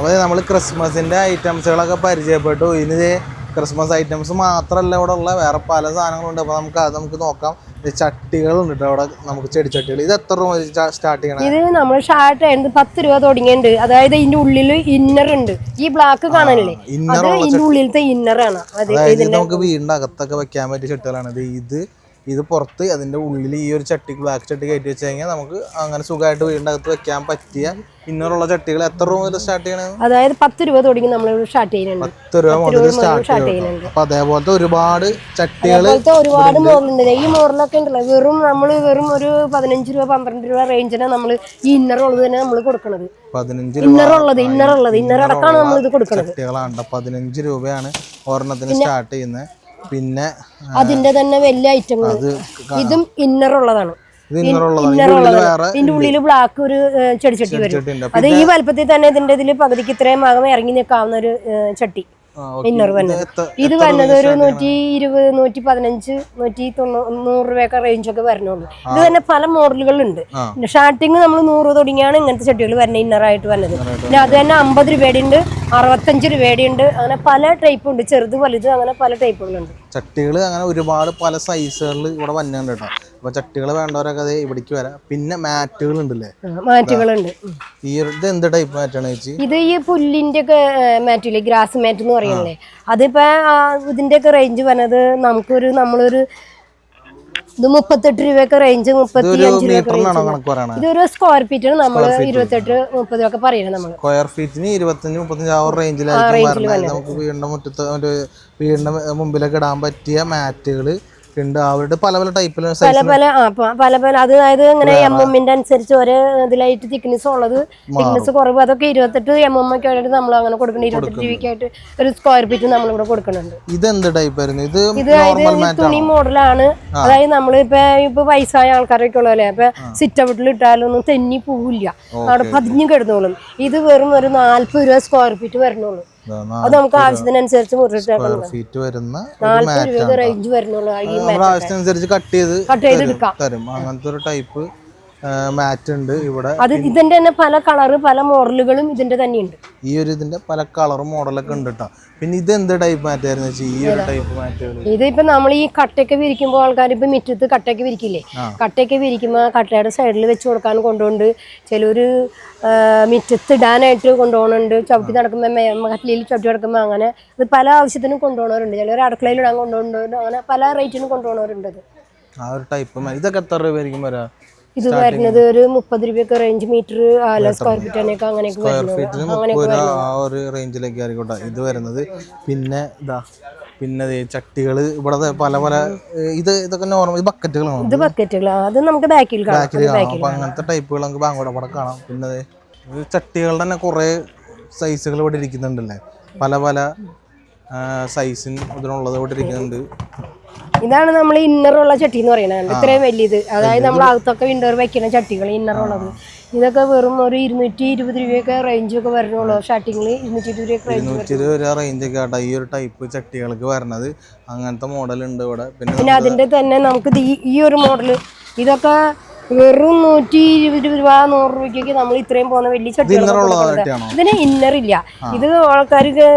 അപ്പോൾ നമ്മൾ ക്രിസ്മസിന്റെ ഐറ്റംസുകളൊക്കെ പരിചയപ്പെട്ടു. ഇനി ക്രിസ്മസ് ഐറ്റംസ് മാത്രമല്ല ഇവിടെ ഉള്ള വേറെ പല സാധനങ്ങളുണ്ട്. അപ്പോൾ നമുക്ക് അത് നമുക്ക് നോക്കാം. ചട്ടികളുണ്ട് കേട്ടോ അവിടെ നമുക്ക് ചെടിച്ചട്ടികൾ ഇത് എത്ര രൂപ സ്റ്റാർട്ട് ചെയ്യണം? ഇത് നമ്മൾ ഷാർട്ട് ആയിരുന്നു പത്ത് രൂപ തുടങ്ങിയുണ്ട് അതായത് ഇതിന്റെ ഉള്ളിൽ ഇന്നർ ഉണ്ട്. ഈ ബ്ലാക്ക് കാണാനില്ലേ ഇന്നർ ഇതിന്റെ ഉള്ളിലത്തെ ഇന്നർ ആണ്. നമുക്ക് വീടിന്റെ അകത്തൊക്കെ വെക്കാൻ പറ്റിയ ചട്ടികളാണ് ഇത് ഇത് പുറത്ത് അതിന്റെ ഉള്ളിൽ ഈ ഒരു ചട്ടി ബ്ലാക്ക് ചട്ടി കയറ്റി വെച്ച് കഴിഞ്ഞാൽ നമുക്ക് അങ്ങനെ സുഖമായിട്ട് വീടിന്റെ അകത്ത് വെക്കാൻ പറ്റിയ ഇന്നറുള്ള ചട്ടികൾ എത്ര രൂപ മുതൽ സ്റ്റാർട്ട് ചെയ്യണത് അതായത് പത്ത് രൂപ തുടങ്ങി നമ്മൾ സ്റ്റാർട്ട് ചെയ്യുന്നുണ്ട്. പത്ത് രൂപ മുതൽ സ്റ്റാർട്ട് ചെയ്യുന്നുണ്ട്. അപ്പൊ അതേപോലത്തെ ഒരുപാട് ചട്ടികൾ ഒരുപാട് മോഡലുണ്ട് ഈ മോഡലൊക്കെ ഉണ്ടല്ലോ. വെറും നമ്മൾ വെറും ഒരു പതിനഞ്ച് രൂപ പന്ത്രണ്ട് രൂപ റേഞ്ചിനെ നമ്മൾ ഈ ഇന്നർ ഉള്ളത് തന്നെ നമ്മൾ കൊടുക്കുന്നത് ഇന്നർ ഉള്ളത് ഇന്നർ ഉള്ളത്. ഇന്നർ അടക്കമാണ് നമ്മൾ ഇത് കൊടുക്കുന്നത് പതിനഞ്ച് രൂപയാണ് ഒരെണ്ണത്തിന് സ്റ്റാർട്ട് ചെയ്യുന്നത്. പിന്നെ അതിന്റെ തന്നെ വലിയ ഐറ്റങ്ങൾ ഇത് ഇന്നർ ഉള്ളതാണ്. ഇന്നർ വേറെ ഇതിന്റെ ഉള്ളിൽ ബ്ലാക്ക് ഒരു ചെടി ചെടിച്ചട്ടി വരും. അത് ഈ വലുപ്പത്തിൽ തന്നെ ഇതിന്റെ ഇതിൽ പകുതിക്ക് ഇത്രയും ഭാഗം ഇറങ്ങി നിൽക്കാവുന്ന ഒരു ചട്ടി. ഇന്നർ എത്ര- ഇത് വന്നത് ഒരു നൂറ്റി ഇരുപത് നൂറ്റി പതിനഞ്ച് നൂറ്റി നൂറ് രൂപയൊക്കെ റേഞ്ചൊക്കെ വരണുള്ളൂ. ഇത് തന്നെ പല മോഡലുകളുണ്ട് ഷാർട്ടിങ് സ്റ്റാർട്ടിങ് നമ്മൾ നൂറ് തുടങ്ങിയാണ് ഇങ്ങനത്തെ ചട്ടികൾ വരുന്നത് ഇന്നറായിട്ട് വന്നത്. പിന്നെ അത് തന്നെ അമ്പത് രൂപയുടെ ഉണ്ട് അറുപത്തഞ്ച് രൂപയുടെ ഉണ്ട് അങ്ങനെ പല ടൈപ്പ് ഉണ്ട്. ചെറുത് വലുത് അങ്ങനെ പല ടൈപ്പുകളുണ്ട് ചട്ടികൾ അങ്ങനെ ഒരുപാട് പല സൈസുകളിൽ ഇവിടെ വന്നിട്ടുണ്ട് കേട്ടോ. അപ്പൊ ചട്ടികൾ വേണ്ടവരൊക്കെ അത് ഇവിടേക്ക് വരാം. പിന്നെ മാറ്റുകൾ ഉണ്ടല്ലേ മാറ്റുകളുണ്ട്. ഈ ഇത് എന്ത് ടൈപ്പ് മാറ്റാണ് ചേച്ചി? ഇത് ഈ പുല്ലിന്റെ ഒക്കെ മാറ്റില്ലേ? ഗ്രാസ് മാറ്റ് എന്ന് പറയുന്നത് അതിപ്പോ ഇതിന്റെ ഒക്കെ റേഞ്ച് പറഞ്ഞത് നമുക്കൊരു നമ്മളൊരു ഇത് മുപ്പത്തെട്ട് രൂപയൊക്കെ റേഞ്ച് മുപ്പത്തി ഇതൊരു അഞ്ച് സ്ക്വയർ ഫീറ്റിന് നമ്മൾ ഇരുപത്തെട്ട് മുപ്പത് ഒക്കെ പറയുന്നത് നമ്മൾ സ്ക്വയർ ഫീറ്റിന് ഇരുപത്തഞ്ച് മുപ്പത്തഞ്ച് ആ റേഞ്ചിലായിരിക്കും നമുക്ക് വീടിന്റെ മുറ്റത്ത് വീടിന്റെ മുമ്പിലൊക്കെ ഇടാൻ പറ്റിയ മാറ്റുകൾ ഉണ്ട്. അവരുടെ പല പല ടൈപ്പിലും പല പല പല പല. അത് അതായത് ഇങ്ങനെ എം എമ്മിന്റെ അനുസരിച്ച് ഒരു ഇതിലായിട്ട് തിക്നെസ് ഉള്ളത്. തിക്നെസ് കുറവ്. അതൊക്കെ ഇരുപത്തെട്ട് എം എം ഒക്കെ ആയിട്ട് നമ്മൾ അങ്ങനെ കൊടുക്കണം ഇരുപത്തെട്ട് രൂപയ്ക്കായിട്ട് ഒരു സ്ക്വയർ ഫീറ്റ് നമ്മൾ ഇവിടെ കൊടുക്കുന്നുണ്ട്. ഇത് എന്ത് ടൈപ്പ് ആയിരുന്നു ഇത് ഇത് തുണി മോഡലാണ്. അതായത് നമ്മൾ ഇപ്പൊ ഇപ്പൊ വയസ്സായ ആൾക്കാരൊക്കെ ഉള്ളതല്ലേ? അപ്പൊ സിറ്റ് ഔട്ടിൽ ഇട്ടാലൊന്നും തെന്നി പോവില്ല. അവിടെ പതിഞ്ഞു കിടന്നോളും. ഇത് വെറും ഒരു നാല്പത് രൂപ സ്ക്വയർ ഫീറ്റ് വരണുള്ളൂ. അത് നമുക്ക് ആവശ്യത്തിനനുസരിച്ച് മുറിച്ചിട്ടേക്കണം ഫീറ്റ് വരുന്ന നാല്പത് രൂപ റേഞ്ച് നമ്മുടെ ആവശ്യത്തിനനുസരിച്ച് കട്ട് ചെയ്ത് കട്ട് ചെയ്ത് എടുക്കാം. തരും. അങ്ങനത്തെ ഒരു ടൈപ്പ് മാറ്റ് ഉണ്ട് ഇവിടെ. അത് ഇതിന്റെ തന്നെ പല കളർ പല മോഡലുകളും ഇതിന്റെ തന്നെയുണ്ട്. ഈ ഒരു ഇതിന്റെ പല കളർ മോഡലൊക്കെ ഉണ്ട് കേട്ടോ പിന്നെ ഇത് എന്ത് ടൈപ്പ് മാറ്റായിരുന്നു ഈ ഒരു ടൈപ്പ് മാറ്റുകൾ ഇതിപ്പോ നമ്മൾ ഈ കട്ടയൊക്കെ വിരിക്കുമ്പോൾ ആൾക്കാർ ഇപ്പൊ മിറ്റത്ത് കട്ടയൊക്കെ വിരിക്കില്ലേ? കട്ടയൊക്കെ വിരിക്കുമ്പോൾ കട്ടയുടെ സൈഡിൽ വെച്ച് കൊടുക്കാൻ കൊണ്ടുപോകുന്നുണ്ട് ചിലര് മുറ്റത്ത് ഇടാനായിട്ട് കൊണ്ടുപോകുന്നുണ്ട് ചവിട്ടി നടക്കുമ്പോൾ കട്ടിലിൽ ചവിട്ടി നടക്കുമ്പോൾ അങ്ങനെ ഇത് പല ആവശ്യത്തിനും കൊണ്ടുപോകുന്നവരുണ്ട് ചിലർ അടുക്കളയിൽ ഇടാൻ കൊണ്ടുപോകുന്നുണ്ട് അങ്ങനെ പല റേറ്റിനും കൊണ്ടുപോകുന്നവരുണ്ട് ഇത് ആ ഒരു ടൈപ്പ് ഇതൊക്കെ എത്ര രൂപയായിരിക്കും വരാ? ഇത് വരുന്നത് ഒരു മുപ്പത് രൂപയൊക്കെ റേഞ്ച് മീറ്റർ ആല സ്ക്വയർ ഫീറ്റ് തന്നെയൊക്കെ അങ്ങനെയൊക്കെ വരുന്നത്. ഫീറ്റിന് ആ ഒരു റേഞ്ചിലേക്ക് ആയിക്കോട്ടെ ഇത് വരുന്നത് പിന്നെ ഇതാ പിന്നെ ദേ ചട്ടികൾ ഇവിടെ പല പല ഇത് ഇതൊക്കെ നോർമൽ ബക്കറ്റുകളാണ് ഇത് ബക്കറ്റുകളാണ് അത് നമുക്ക് ബാക്കിൽ കാണാം. ബാക്കിൽ കാണാം. അങ്ങനത്തെ ടൈപ്പുകൾ നമുക്ക് ബാങ്കോടെ അവിടെ കാണാം. പിന്നെ ചട്ടികളുടെ തന്നെ കുറേ സൈസുകൾ ഇവിടെ ഇരിക്കുന്നുണ്ടല്ലേ? പല പല സൈസിന് ഇതിനുള്ളത് ഇവിടെ ഇരിക്കുന്നുണ്ട്. ഇതാണ് നമ്മൾ ഇന്നറുള്ള ചട്ടി എന്ന് പറയുന്നത്. ഇത്രയും വലിയത്. അതായത് നമ്മൾ അകത്തൊക്കെ വിൻഡോർ വെക്കുന്ന ചട്ടികൾ ഇന്നറുള്ളത് ഇതൊക്കെ വെറും ഒരു ഇരുന്നൂറ്റി ഇരുപത് രൂപയൊക്കെ റേഞ്ച് ഒക്കെ വരുന്നുള്ളൂ സ്റ്റാർട്ടിങ്ങിൽ ഇരുന്നൂറ്റി ഇരുപത് രൂപയൊക്കെ റേഞ്ച് ഇരുന്നൂറ്റി ഇരുപത് രൂപ റേഞ്ചൊക്കെ ആട്ടോ. ഈ ഒരു ടൈപ്പ് ചട്ടികൾക്ക് വരണത്. അങ്ങനത്തെ മോഡൽ ഉണ്ട് ഇവിടെ. പിന്നെ അതിന്റെ തന്നെ നമുക്ക് ഈ- ഈ ഒരു മോഡൽ ഇതൊക്കെ വെറും നൂറ്റി ഇരുപത് രൂപ നൂറ് രൂപയ്ക്ക് നമ്മൾ ഇത്രയും പോകുന്ന വലിയ ചട്ടികൾ ഇതിന് ഇന്നർ ഇല്ല. ഇത് ആൾക്കാർക്ക്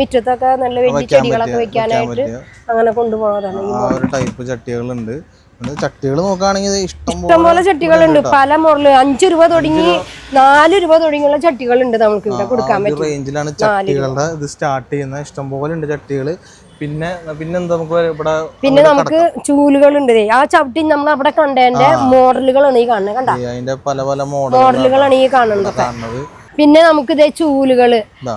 മുറ്റത്തൊക്കെ നല്ല വലിയ ചെടികളൊക്കെ വെക്കാനായിട്ട് അങ്ങനെ കൊണ്ടുപോകുന്നതാണ് ഈ ടൈപ്പ് ചട്ടികളുണ്ട്. ചട്ടികൾ നോക്കുകയാണെങ്കിൽ ഇഷ്ടംപോലെ ചട്ടികളുണ്ട്. പല മോഡൽ. അഞ്ച് രൂപ തുടങ്ങി നാല് രൂപ തുടങ്ങിയുള്ള ചട്ടികളുണ്ട് നമുക്ക് ഇവിടെ കൊടുക്കാൻ പറ്റും. റേഞ്ചിലാണ് ചട്ടികളുടെ ഇത് സ്റ്റാർട്ട് ചെയ്യുന്ന ഇഷ്ടം പോലെ ഉണ്ട് ചട്ടികൾ പിന്നെ പിന്നെന്താ നമുക്ക് ഇവിടെ പിന്നെ നമുക്ക് ചൂലുകളുണ്ട്. ആ ചവിട്ടി നമ്മൾ അവിടെ കണ്ടതിന്റെ മോഡലുകളാണ് ഈ കാണുന്നത് കണ്ട? അതിന്റെ പല പല മോഡലുകളാണ് ഈ കാണുന്നത്. കാണുന്നത്. പിന്നെ നമുക്ക് ഇതേ ചൂലുകൾ.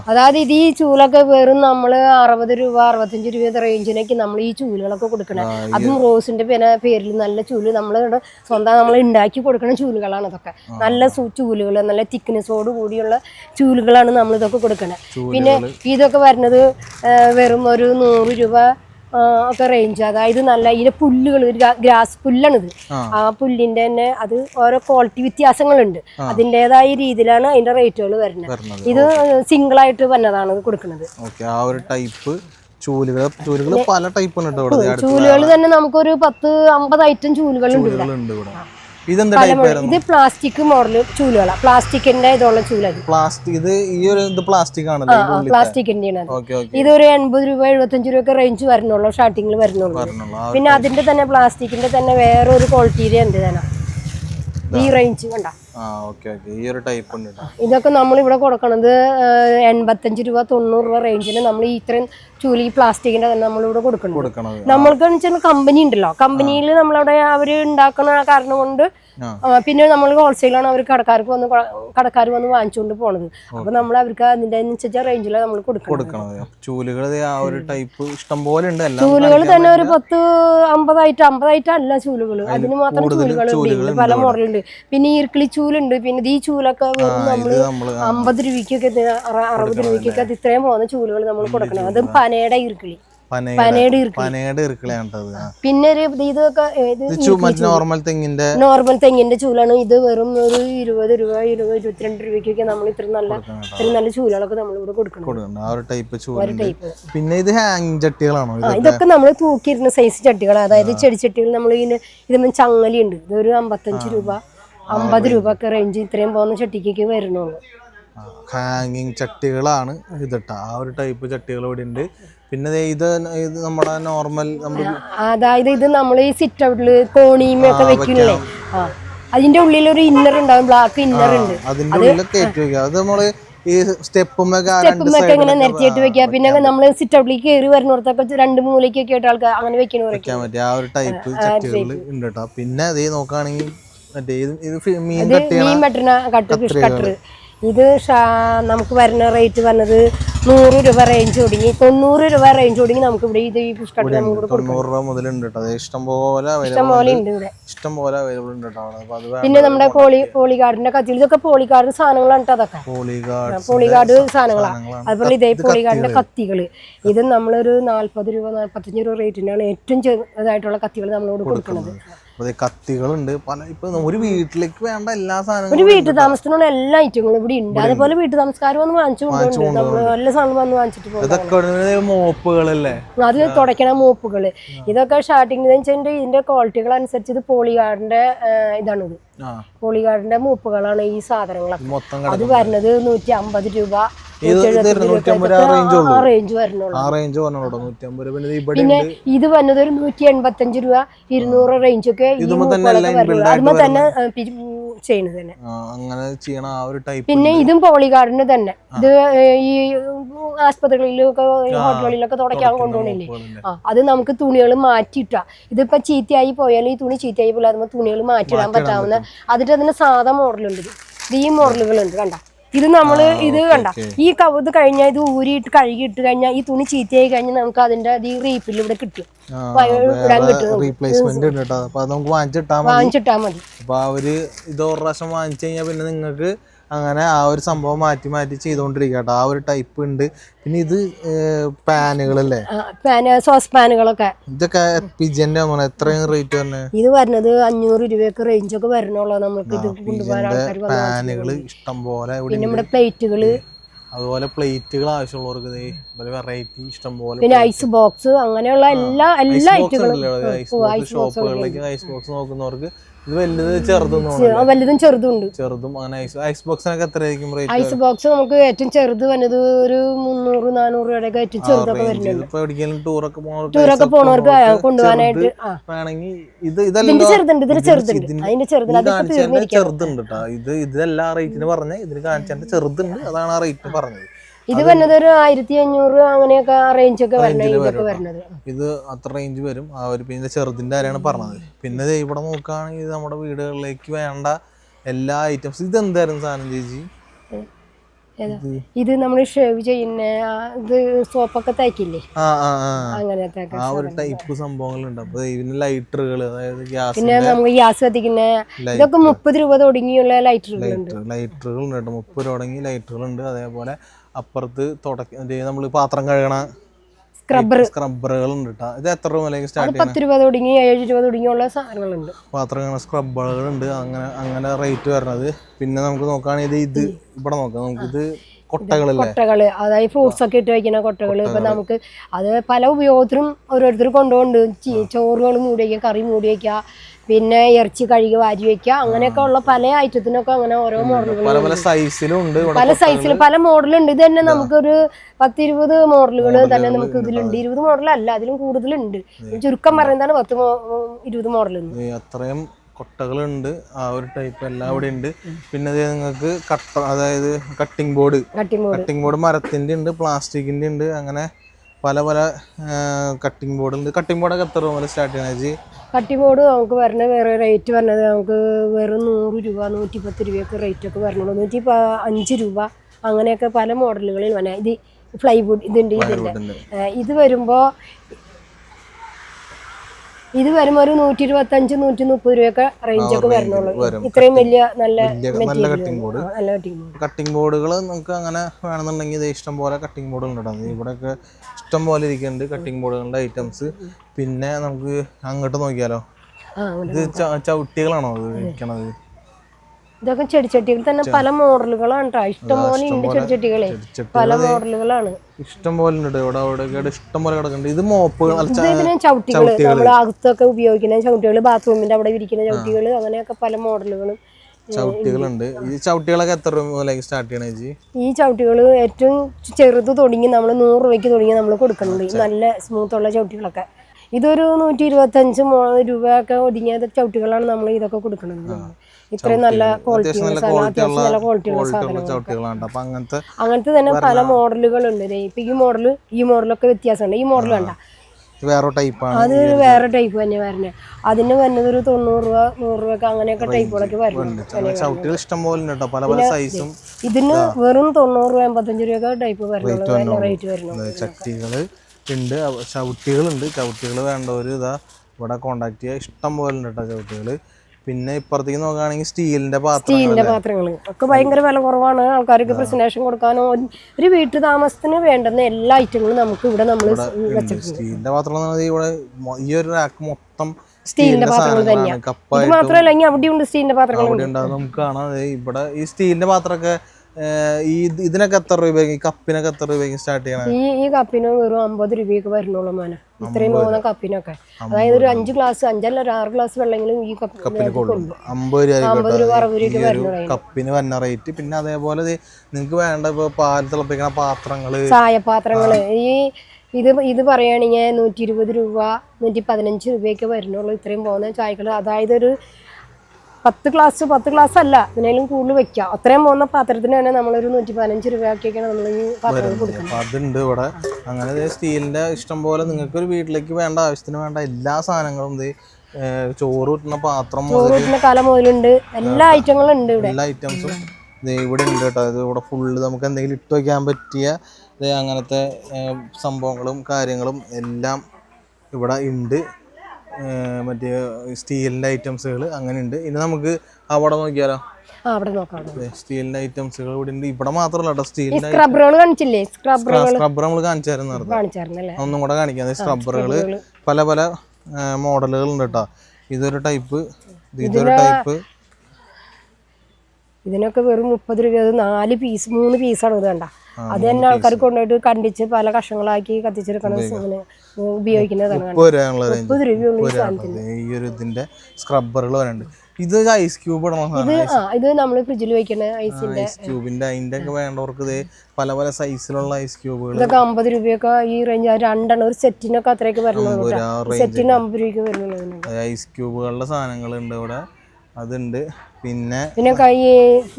അതായത് ഇത് ഈ ചൂലൊക്കെ വെറും നമ്മൾ അറുപത് രൂപ അറുപത്തഞ്ച് രൂപ റേഞ്ചിനൊക്കെ നമ്മൾ ഈ ചൂലുകളൊക്കെ കൊടുക്കണേ. അതും റോസിന്റെ പിന്നെ പേരിൽ നല്ല ചൂൽ നമ്മൾ സ്വന്തം നമ്മൾ ഉണ്ടാക്കി കൊടുക്കുന്ന ചൂലുകളാണ് ഇതൊക്കെ. നല്ല ചൂലുകൾ നല്ല തിക്നെസ്സോട് കൂടിയുള്ള ചൂലുകളാണ് നമ്മൾ ഇതൊക്കെ കൊടുക്കണേ. പിന്നെ ഇതൊക്കെ വരുന്നത് വെറും ഒരു നൂറ് രൂപ ഒക്കെ റേഞ്ച് അതായത് നല്ല അതിന്റെ പുല്ലുകൾ ഒരു ഗ്രാസ് പുല്ലാണിത്. ആ. ആ പുല്ലിന്റെ തന്നെ അത് ഓരോ ക്വാളിറ്റി വ്യത്യാസങ്ങളുണ്ട്. അതിന്റെതായ രീതിയിലാണ് അതിന്റെ റേറ്റുകൾ വരുന്നത്. ഇത് സിംഗിൾ ആയിട്ട് വന്നതാണ് കൊടുക്കുന്നത്. ആ ഒരു ടൈപ്പ് ചൂലുകൾ ചൂലുകൾ പല ടൈപ്പ് ചൂലുകൾ തന്നെ നമുക്കൊരു പത്ത് അമ്പത് ഐറ്റം ചൂലുകൾ ഉണ്ട് ഇവിടെ. ഇത് പ്ലാസ്റ്റിക് മോഡൽ ചൂലുകളാണ് പ്ലാസ്റ്റിക്കിന്റെ ഇതുള്ള ചൂലത് പ്ലാസ്റ്റിക് ഇത് ഈ ഒരു ഇത് പ്ലാസ്റ്റിക് പ്ലാസ്റ്റിക്കിന്റെ ആണ് ഓക്കെ ഇതൊരു എൺപത് രൂപ എഴുപത്തഞ്ച് രൂപ ഒക്കെ റേഞ്ച് വരുന്നുള്ളൂ സ്റ്റാർട്ടിങ്ങിൽ വരുന്നുള്ളൂ പിന്നെ അതിന്റെ തന്നെ പ്ലാസ്റ്റിക്കിന്റെ തന്നെ വേറെ ഒരു ക്വാളിറ്റിയുടെ ഉണ്ട് തന്നെ ഈ റേഞ്ച് കണ്ട. ഈ ഒരു ടൈപ്പ് ഉണ്ട് ഇതൊക്കെ നമ്മൾ ഇവിടെ കൊടുക്കണത് എൺപത്തഞ്ച് രൂപ തൊണ്ണൂറ് രൂപ റേഞ്ചിന് നമ്മൾ ഇത്രയും ചൂലി പ്ലാസ്റ്റിക്കിന്റെ തന്നെ നമ്മളിവിടെ കൊടുക്കണം നമ്മൾക്ക് കമ്പനി ഉണ്ടല്ലോ. കമ്പനിയിൽ നമ്മളവിടെ അവർ ഉണ്ടാക്കുന്ന കാരണം കൊണ്ട് പിന്നെ നമ്മൾ ഹോൾസെയിലാണ് അവർ കടക്കാർക്ക് വന്ന് കടക്കാർ വന്ന് വാങ്ങിച്ചുകൊണ്ട് പോണത്. അപ്പൊ നമ്മൾ അവർക്ക് അതിന്റെ അനുസരിച്ച റേഞ്ചിലാണ് നമ്മൾ കൊടുക്കുന്നത് ചൂലുകൾ ആ ഒരു ടൈപ്പ് ഇഷ്ടം പോലെ ഉണ്ട് ചൂലുകൾ തന്നെ ഒരു പത്ത് അമ്പതായിട്ട് അമ്പതായിട്ട് അല്ല ചൂലുകൾ അതിന് മാത്രം ചൂലുകൾ ഉണ്ട്. പല മോഡലുണ്ട്. പിന്നെ ഈർക്കിളി ചൂലുണ്ട്. പിന്നെ ഈ ചൂലൊക്കെ നമ്മൾ അമ്പത് രൂപയ്ക്കൊക്കെ അറുപത് രൂപയ്ക്കൊക്കെ ഇത്രയും പോകുന്ന ചൂലുകൾ നമ്മൾ കൊടുക്കണം അത് പനയുടെ ഈർക്കിളി പനയുടെ പനയുടെ പിന്നെ ഒരു ഇതൊക്കെ നോർമൽ തെങ്ങിന്റെ നോർമൽ തെങ്ങിന്റെ ചൂലാണ്. ഇത് വെറും ഒരു ഇരുപത് രൂപ ഇരുപത് ഇരുപത്തിരണ്ട് രൂപയ്ക്കൊക്കെ നമ്മൾ ഇത്ര നല്ല ഇത്ര നല്ല ചൂലുകളൊക്കെ നമ്മൾ ഇവിടെ കൊടുക്കണം ആ ഒരു ടൈപ്പ് പിന്നെ ഇത് ഹാങ്ങിങ് ചട്ടികളാണോ? ഇത് ഇതൊക്കെ നമ്മൾ തൂക്കിയിരുന്ന സൈസ് ചട്ടികൾ അതായത് ചെടിച്ചട്ടികൾ നമ്മൾ ഇതിന് ഇതിന് ചങ്ങലിയുണ്ട്. ഇതൊരു അമ്പത്തഞ്ച് രൂപ അമ്പത് രൂപ ഒക്കെ റേഞ്ച് ഇത്രയും പോകുന്ന ചട്ടിക്കൊക്കെ വരണുള്ളൂ. ഹാങ്ങിങ് ചട്ടികളാണ് ഇതിട്ട. ആ ഒരു ടൈപ്പ് ചട്ടികൾ ഇവിടെ ഉണ്ട് പിന്നെ ഇത് ഇത് നമ്മുടെ നോർമൽ അതായത് ഇത് നമ്മൾ ഈ സിറ്റ് ഔട്ടിൽ കോണിയുമൊക്കെ വെക്കില്ലേ ആ അതിന്റെ ഉള്ളിൽ ഒരു ഇന്നർ ഉണ്ടാവും ബ്ലാക്ക് ഇന്നർ ഉണ്ട്. അതിന്റെ ഉള്ളിൽ കയറ്റി വെക്കുക. അത് നമ്മൾ ഈ സ്റ്റെപ്പും സ്റ്റെപ്പുമൊക്കെ ഇങ്ങനെ നിരത്തിയിട്ട് വെക്കുക. പിന്നെ നമ്മൾ സിറ്റ് ഔട്ടിലേക്ക് കയറി വരുന്നിടത്തൊക്കെ രണ്ട് മൂലയ്ക്കൊക്കെ ആയിട്ട് ആൾക്കാർ അങ്ങനെ വെക്കാൻ പറ്റിയ ആ ഒരു ടൈപ്പ് ചട്ടികൾ ഉണ്ട് കേട്ടോ പിന്നെ അതേ നോക്കുകയാണെങ്കിൽ മറ്റേ ഇത് മീൻ കട്ടർ ഇത് ഷാ- നമുക്ക് വരുന്ന റേറ്റ് പറഞ്ഞത് നൂറ് രൂപ റേഞ്ച് തുടങ്ങി തൊണ്ണൂറ് രൂപ റേഞ്ച് തുടങ്ങി നമുക്ക് ഇവിടെ ഇത് ഈ തൊണ്ണൂറ് രൂപ മുതലുണ്ട് കേട്ടോ. ഉണ്ട്. ഇവിടെ. അവൈലബിൾ ഉണ്ട് കേട്ടോ. പിന്നെ നമ്മുടെ പോളി പോളികാർഡിന്റെ കത്തിൽ ഇതൊക്കെ പോളികാർഡ് സാധനങ്ങളാണ് ട്ടോ അതൊക്കെ. പോളികാട് പോളികാർഡ് സാധനങ്ങളാണ് സാധനങ്ങളാണ്. അതുപോലെ ഇതേ പോളികാർഡിന്റെ കത്തികൾ ഇത് നമ്മളൊരു നാല്പത് രൂപ നാല്പത്തഞ്ച് രൂപ റേറ്റിനാണ് ഏറ്റവും ചെറുതായിട്ടുള്ള കത്തികൾ നമ്മളോട് കൊടുക്കുന്നത്. ദേ കത്തികളുണ്ട്. പല ഇപ്പൊ ഒരു വീട്ടിലേക്ക് വേണ്ട എല്ലാ സാധനങ്ങളും ഒരു വീട്ടു താമസത്തിനുള്ള എല്ലാ ഐറ്റങ്ങളും ഇവിടെ ഉണ്ട്. അതുപോലെ വീട്ടു താമസക്കാരും വന്ന് വാങ്ങിച്ചു കൊണ്ടുപോകുന്നുണ്ട്. എല്ലാ സാധനം വന്ന് വാങ്ങിച്ചിട്ട് പോകും. ഇതൊക്കെ മോപ്പുകളല്ലേ? അത് തുടയ്ക്കണ മോപ്പുകൾ. ഇതൊക്കെ സ്റ്റാർട്ടിങ് വെച്ചാൽ ഇതിന്റെ ക്വാളിറ്റികൾ അനുസരിച്ച് ഇത് പോളികാർഡിന്റെ ഇതാണിത് ആ. പോളികാർഡിന്റെ മൂപ്പുകളാണ് ഈ സാധനങ്ങളൊക്കെ. അത് വരുന്നത് നൂറ്റി അമ്പത് രൂപ. പിന്നെ ഇത് വന്നത് ഒരു നൂറ്റി എൺപത്തി അഞ്ച് രൂപ ഇരുന്നൂറ് റേഞ്ച് ഒക്കെ തന്നെ അതുമ്പോ ചെയ്യണത് തന്നെ. അങ്ങനെ ചെയ്യണ ആ ഒരു ടൈപ്പ് പിന്നെ ഇതും പോളികാർഡിന് തന്നെ. ഇത് ഈ ആസ്പത്രികളിലൊക്കെ ഹോട്ടലുകളിലൊക്കെ തുടയ്ക്കാൻ കൊണ്ടുപോകണില്ലേ ആ അത് നമുക്ക് തുണികൾ മാറ്റിയിട്ടാ. ഇതിപ്പോ ചീത്തയായി പോയാൽ ഈ തുണി ചീത്തയായി പോലെ അതുമ്പോൾ തുണികൾ മാറ്റിടാൻ പറ്റാവുന്ന അതിന്റെ തന്നെ സാധാ മോഡലുണ്ട് ഇത്. ഈ മോഡലുകളുണ്ട് കണ്ട? ഇത് നമ്മൾ ഇത് കണ്ട. ഈ കവ ഇത് കഴിഞ്ഞാൽ ഇത് ഊരിയിട്ട് കഴുകിയിട്ട് കഴിഞ്ഞാൽ ഈ തുണി ചീത്തയായി കഴിഞ്ഞാൽ നമുക്ക് അതിന്റെ അത് ഈ റീപ്പിൽ ഇവിടെ കിട്ടും. വാങ്ങിച്ചിട്ടാ മതി. അപ്പൊ അവർ ഇത് ഒരു പ്രാവശ്യം വാങ്ങിച്ചു കഴിഞ്ഞാൽ പിന്നെ നിങ്ങൾക്ക് അങ്ങനെ ആ ഒരു സംഭവം മാറ്റി മാറ്റി ചെയ്തുകൊണ്ടിരിക്കുക കേട്ടോ ആ ഒരു ടൈപ്പ് ഉണ്ട്. പിന്നെ ഇത് പാനുകളല്ലേ? സോസ് പാനുകളൊക്കെ. ഇതൊക്കെ പിജന്റെ എത്രയും റേറ്റ് തന്നെ? ഇത് വരുന്നത് അഞ്ഞൂറ് രൂപയൊക്കെ റേഞ്ച് ഒക്കെ നമുക്ക് ഇത് കൊണ്ടുപോകാൻ ആൾക്കാർ വന്ന് പാനുകൾ ഇഷ്ടം പോലെ പിന്നെ നമ്മുടെ പ്ലേറ്റുകൾ. അതുപോലെ പ്ലേറ്റുകൾ ആവശ്യമുള്ളവർക്ക് വെറൈറ്റി ഇഷ്ടം പോലെ പിന്നെ ഐസ് ബോക്സ് അങ്ങനെയുള്ള എല്ലാ എല്ലാ ഐറ്റങ്ങളും ഐസ് ബോക്സ് ഷോപ്പുകളിലേക്ക് ഐസ് ബോക്സ് നോക്കുന്നവർക്ക് ഇത് വലുത് ചെറുതും ഉണ്ട്. ചെറുതും. ഐസ് ബോക്സിനൊക്കെ എത്രയായിരിക്കും റേറ്റ് ഐസ് ബോക്സ് നമുക്ക് ഏറ്റവും ചെറുത് വന്നത് ഒരു മുന്നൂറ് നാനൂറ് രൂപയുടെ ഏറ്റവും ചെറുതൊക്കെ വരുന്നുണ്ട് ടൂറൊക്കെ ടൂറൊക്കെ പോണവർക്ക് കൊണ്ടുപോകാനായിട്ട് വേണമെങ്കിൽ ഇത് ഇതല്ല ചെറുതുണ്ട് ഇതിന് ചെറുതുണ്ട്. അതിന്റെ ചെറുതുണ്ട്. ചെറുതുണ്ട് ഇത് ഇതെല്ലാം റേറ്റിന് പറഞ്ഞ. ഇതിന് കാണിച്ചതിന്റെ ചെറുതുണ്ട്. അതാണ് ആ റേറ്റ് പറഞ്ഞത്. ഇത് വരുന്നത് ഒരു ആയിരത്തി അഞ്ഞൂറ് അങ്ങനെയൊക്കെ റേഞ്ച് ഒക്കെ വരുന്നത് ഇത് അത്ര റേഞ്ച് വരും. ആ ഒരു പിന്നെ ചെറുതിന്റെ കാര്യമാണ് പറഞ്ഞത്. പിന്നെ ഇവിടെ നോക്കുകയാണെങ്കിൽ ഇത് നമ്മുടെ വീടുകളിലേക്ക് വേണ്ട എല്ലാ ഐറ്റംസ് ഇത് എന്തായിരുന്നു സാധനം ചേച്ചി? ഇത് നമ്മൾ ഷേവ് ചെയ്യുന്ന ഇത് സോപ്പൊക്കെ തയ്ക്കില്ലേ? അങ്ങനത്തെ ആ ഒരു ടൈപ്പ് സംഭവങ്ങളുണ്ട്. അപ്പൊ ഇതിന് ലൈറ്ററുകൾ അതായത് ഗ്യാസ് പിന്നെ നമുക്ക് ഗ്യാസ് കത്തിക്കുന്ന ഇതൊക്കെ മുപ്പത് രൂപ തുടങ്ങിയുള്ള ലൈറ്ററുകൾ ലൈറ്ററുകൾ ഉണ്ട് മുപ്പത് രൂപ തുടങ്ങി ലൈറ്ററുകൾ ഉണ്ട് അതേപോലെ അപ്പുറത്ത് തുടക്ക നമ്മൾ പാത്രം കഴുകണ സ്ക്രബ്ബർ സ്ക്രബ്ബറുകൾ ഉണ്ട് കേട്ടോ ഇത് എത്ര രൂപ സ്റ്റാർട്ട് പത്ത് രൂപ തുടങ്ങി ഏഴ് രൂപ തുടങ്ങിയുള്ള സാധനങ്ങളുണ്ട്. പാത്രം കഴുകണ സ്ക്രബ്ബറുകൾ ഉണ്ട് അങ്ങനെ അങ്ങനെ റേറ്റ് വരണത് പിന്നെ നമുക്ക് നോക്കുകയാണെങ്കിൽ ഇത് ഇവിടെ നോക്കാം. നമുക്കിത് കൊട്ടകൾ. അതായത് ഫ്രൂട്ട്സ് ഒക്കെ ഇട്ട് വെക്കുന്ന കൊട്ടകൾ. ഇപ്പൊ നമുക്ക് അത് പല ഉപയോഗത്തിനും ഓരോരുത്തർ കൊണ്ടുപോകുന്നുണ്ട്. ചോറുകൾ മൂടി വയ്ക്കുക കറി മൂടി വയ്ക്കുക പിന്നെ ഇറച്ചി കഴുകി വാരി വെക്കുക. അങ്ങനെയൊക്കെ ഉള്ള പല ഐറ്റത്തിനൊക്കെ അങ്ങനെ ഓരോ മോഡലുകൾ പല പല സൈസിലും പല സൈസിൽ പല മോഡലുണ്ട് ഇത് തന്നെ നമുക്കൊരു പത്തിരുപത് മോഡലുകൾ തന്നെ നമുക്ക് ഇതിലുണ്ട്. ഇരുപത് മോഡലല്ല അതിലും കൂടുതലുണ്ട്. ചുരുക്കം പറയുന്നതാണ് പത്ത് ഇരുപത് മോഡൽ അത്രയും കൊട്ടകളുണ്ട്. ആ ഒരു ടൈപ്പ് എല്ലാം ഇവിടെ ഉണ്ട് പിന്നെ ദേ നിങ്ങൾക്ക് കട്ട അതായത് കട്ടിംഗ് ബോർഡ് കട്ടിംഗ് ബോർഡ് മരത്തിന്റെ ഉണ്ട് പ്ലാസ്റ്റിക്കിന്റെ ഉണ്ട്. അങ്ങനെ പല പല കട്ടിംഗ് ബോർഡ് ഉണ്ട്. കട്ടിംഗ് ബോർഡൊക്കെ എത്ര രൂപ മുതൽ സ്റ്റാർട്ട് ചെയ്യണ ചേച്ചി കട്ടി ബോർഡ് നമുക്ക് വരുന്ന വേറെ റേറ്റ് വരുന്നത് നമുക്ക് വെറും നൂറ് രൂപ നൂറ്റി പത്ത് രൂപയൊക്കെ റേറ്റ് ഒക്കെ വരുന്നുള്ളൂ നൂറ്റി അഞ്ച് രൂപ അങ്ങനെയൊക്കെ പല മോഡലുകളിൽ വന്നെ. ഇത് ഫ്ലൈവുഡ് ഇതുണ്ട് ഇതുണ്ട്. ഇത് വരുമ്പോൾ ഇത് വരുമ്പോൾ ഒരു നൂറ്റി ഇരുപത്തി അഞ്ച് നൂറ്റി മുപ്പത് രൂപയൊക്കെ റേഞ്ച് ഒക്കെ വരുന്നുള്ളൂ വരും. ഇത്രയും വലിയ നല്ല നല്ല കട്ടിംഗ് ബോർഡ് നല്ല കട്ടിങ് ബോർഡ് കട്ടിംഗ് ബോർഡുകൾ നമുക്ക് അങ്ങനെ വേണമെന്നുണ്ടെങ്കിൽ ഇഷ്ടം പോലെ കട്ടിംഗ് ബോർഡുകൾ ഉണ്ടാകും ഇവിടെയൊക്കെ ഇഷ്ടം പോലെ ഇരിക്കുന്നുണ്ട് കട്ടിംഗ് ബോർഡുകളുടെ ഐറ്റംസ് പിന്നെ നമുക്ക് അങ്ങോട്ട് നോക്കിയാലോ? ഇത് ചവിട്ടികളാണോ അത്. ഇരിക്കണത് ഇതൊക്കെ ചെടിച്ചട്ടികൾ തന്നെ പല മോഡലുകളാണ് കേട്ടോ ഇഷ്ടംപോലെ ഉണ്ട് ചെടിച്ചട്ടികളെ. പല മോഡലുകളാണ്. ഇഷ്ടംപോലെ ഉണ്ട് ഇവിടെ അവിടെ ഇവിടെ ഇഷ്ടം കിടക്കുന്നുണ്ട്. ഇത് ച- ഇതിന് ചവിട്ടികൾ. നമ്മൾ അകത്തൊക്കെ ഉപയോഗിക്കുന്ന ചവിട്ടികൾ ബാത്റൂമിന്റെ അവിടെ ഇരിക്കുന്ന ചവിട്ടികൾ അങ്ങനെയൊക്കെ പല മോഡലുകളും ചവിട്ടികളുണ്ട്. ഈ ചവിട്ടികളൊക്കെ എത്ര രൂപ മുതലേക്ക് സ്റ്റാർട്ട് ചെയ്യണേ ചേച്ചി? ഈ ചവിട്ടികൾ ഏറ്റവും ചെറുത് തുടങ്ങി നമ്മൾ നൂറ് രൂപയ്ക്ക് തുടങ്ങി നമ്മൾ കൊടുക്കുന്നുണ്ട്. നല്ല സ്മൂത്ത് ഉള്ള ചവിട്ടികളൊക്കെ. ഇതൊരു നൂറ്റി ഇരുപത്തഞ്ച് മോ രൂപയൊക്കെ ഒതുങ്ങിയ ചവിട്ടികളാണ് നമ്മൾ ഇതൊക്കെ കൊടുക്കുന്നത് ഇത്രയും നല്ല ക്വാളിറ്റി നല്ല ക്വാളിറ്റി ഉള്ള സാധനങ്ങൾ അപ്പൊ അങ്ങനത്തെ അങ്ങനത്തെ തന്നെ പല മോഡലുകളുണ്ട്. ഇപ്പൊ ഈ മോഡൽ ഈ മോഡലൊക്കെ വ്യത്യാസമുണ്ട്. ഈ മോഡൽ കണ്ട. വേറെ ടൈപ്പാണ് അത് വേറെ ടൈപ്പ് തന്നെ വരണേ. അതിന് വരുന്നത് ഒരു തൊണ്ണൂറ് രൂപ നൂറ് രൂപ അങ്ങനെയൊക്കെ ടൈപ്പുകളൊക്കെ വരുന്നുണ്ട് ഇഷ്ടം പോലെ പല പല സൈസും ഇതിന് വെറും തൊണ്ണൂറ് രൂപ എൺപത്തഞ്ച് രൂപയൊക്കെ ടൈപ്പ് വരുന്നുള്ളൂ റേറ്റ് വരുന്നു ചട്ടികൾ ഉണ്ട്. ചവിട്ടികളുണ്ട് ചവിട്ടികൾ വേണ്ടവർ ഇതാ ഇവിടെ കോണ്ടാക്ട് ചെയ്യുക ഇഷ്ടം പോലെ ഉണ്ട് കേട്ടോ ചവിട്ടികൾ. പിന്നെ ഇപ്പുറത്തേക്ക് നോക്കുകയാണെങ്കിൽ സ്റ്റീലിന്റെ സ്റ്റീലിന്റെ പാത്രങ്ങൾ ഒക്കെ ഭയങ്കര വില കുറവാണ്. ആൾക്കാർക്ക് പ്രസന്റേഷൻ കൊടുക്കാനോ ഒരു- വീട്ടു താമസത്തിന് വേണ്ടുന്ന എല്ലാ ഐറ്റങ്ങളും നമുക്ക് ഇവിടെ നമ്മൾ സ്റ്റീലിന്റെ പാത്രം ഇവിടെ ഈ ഒരു റാക്ക് മൊത്തം സ്റ്റീലിന്റെ പാത്രങ്ങൾ തന്നെയാണ് മാത്രമല്ല അവിടെ ഉണ്ട് സ്റ്റീലിന്റെ പാത്രങ്ങൾ നമുക്ക് കാണാം ഇവിടെ ഈ സ്റ്റീലിന്റെ പാത്രമൊക്കെ ഈ ഇത് ഇതിനൊക്കെ എത്ര രൂപ ഈ കപ്പിനൊക്കെ എത്ര രൂപയ്ക്ക് സ്റ്റാർട്ട് ചെയ്യണം? ഈ ഈ കപ്പിന് വെറും അമ്പത് രൂപയൊക്കെ വരുന്നുള്ളൂ മോനെ. ഇത്രയും പോകുന്ന കപ്പിനൊക്കെ. അതായത് ഒരു അഞ്ച് ഗ്ലാസ് അഞ്ചല്ല ഒരു ആറ് ഗ്ലാസ് വെള്ളമെങ്കിലും ഈ കപ്പിന് അമ്പത് രൂപ രൂപ രൂപ കപ്പിന് വന്ന റേറ്റ് പിന്നെ അതേപോലെ നിങ്ങൾക്ക് വേണ്ട ഇപ്പൊ പാൽ തിളപ്പിക്കുന്ന പാത്രങ്ങൾ. ചായപാത്രങ്ങൾ. ഈ ഇത് ഇത് പറയുകയാണെങ്കിൽ നൂറ്റി ഇരുപത് രൂപ നൂറ്റി പതിനഞ്ച് രൂപയൊക്കെ വരുന്നുള്ളൂ ഇത്രയും പോകുന്ന ചായകൾ അതായത് ഒരു പത്ത് ക്ലാസ് പത്ത് ക്ലാസ് അല്ല. അതിനേലും കൂടുതൽ വെക്കാം. അത്രയും പോകുന്ന പാത്രത്തിന് തന്നെ നമ്മളൊരു നൂറ്റി പതിനഞ്ച് രൂപയൊക്കെയാണ് നമ്മൾ ഈ പാത്രം കൊടുക്കുന്നത്. അതുണ്ട് ഇവിടെ. അങ്ങനെ സ്റ്റീലിന്റെ ഇഷ്ടം പോലെ നിങ്ങൾക്ക് ഒരു വീട്ടിലേക്ക് വേണ്ട ആവശ്യത്തിന് വേണ്ട എല്ലാ സാധനങ്ങളും ചോറ് കിട്ടുന്ന പാത്രം ചോറ് കിട്ടുന്ന കല മുതലുണ്ട്. എല്ലാ ഐറ്റങ്ങളും ഉണ്ട് ഇവിടെ. എല്ലാ ഐറ്റംസും ഇവിടെ ഉണ്ട് കേട്ടോ. ഇത് ഇവിടെ ഫുള്ള് നമുക്ക് എന്തെങ്കിലും ഇട്ട് വയ്ക്കാൻ പറ്റിയ അങ്ങനത്തെ സംഭവങ്ങളും കാര്യങ്ങളും എല്ലാം ഇവിടെ ഉണ്ട്. മറ്റേ സ്റ്റീലിന്റെ ഐറ്റംസുകൾ അങ്ങനെ ഉണ്ട് ഇനി നമുക്ക് അവിടെ നോക്കിയാലോ? സ്റ്റീലിന്റെ ഐറ്റംസുകൾ ഇവിടെ ഉണ്ട്. ഇവിടെ മാത്രമല്ല കേട്ടോ സ്റ്റീലിന്റെ സ്ക്രബറുകൾ കാണിച്ചില്ലേ? സ്ക്രബറുകൾ സ്ക്രബ്ബർ നമ്മൾ കാണിച്ചായിരുന്നു ഒന്നും കൂടെ കാണിക്കാം. സ്ക്രബറുകൾ പല പല മോഡലുകൾ ഉണ്ട് കേട്ടോ. ഇതൊരു ടൈപ്പ്. ഇതൊരു ടൈപ്പ്. ഇതിനൊക്കെ വെറും മുപ്പത് രൂപ. നാല് പീസ് മൂന്ന് പീസാണ് ഇത് കണ്ട. അത് തന്നെ ആൾക്കാർ കൊണ്ടുപോയിട്ട് കണ്ടിച്ച് പല കഷ്ണങ്ങളാക്കി കത്തിച്ചെടുക്കണം ഉപയോഗിക്കുന്നതാണ്. മുപ്പത് രൂപയുള്ള ഈ ഒരു ഇതിന്റെ സ്ക്രബ്ബറുകൾ വരുന്നുണ്ട് ഇത് ഐസ് ക്യൂബ് ഇടണം ഇത് നമ്മൾ ഫ്രിഡ്ജിൽ വെക്കുന്ന ഐസിന്റെ ഐസ് ക്യൂബിന്റെ അതിന്റെ ഒക്കെ വേണ്ടവർക്ക് ഇത് പല പല സൈസിലുള്ള ഐസ് ക്യൂബുകൾ ഇതൊക്കെ അമ്പത് രൂപയൊക്കെ ഈ റേഞ്ച് രണ്ടെണ്ണം ഒരു സെറ്റിനൊക്കെ അത്രയൊക്കെ വരുന്നുള്ളൂ സെറ്റിന് അമ്പത് രൂപയ്ക്ക് വരുന്നുള്ളൂ ഐസ് ക്യൂബുകളുടെ സാധനങ്ങളുണ്ട് ഇവിടെ. അതുണ്ട്. പിന്നെ പിന്നെ കൈ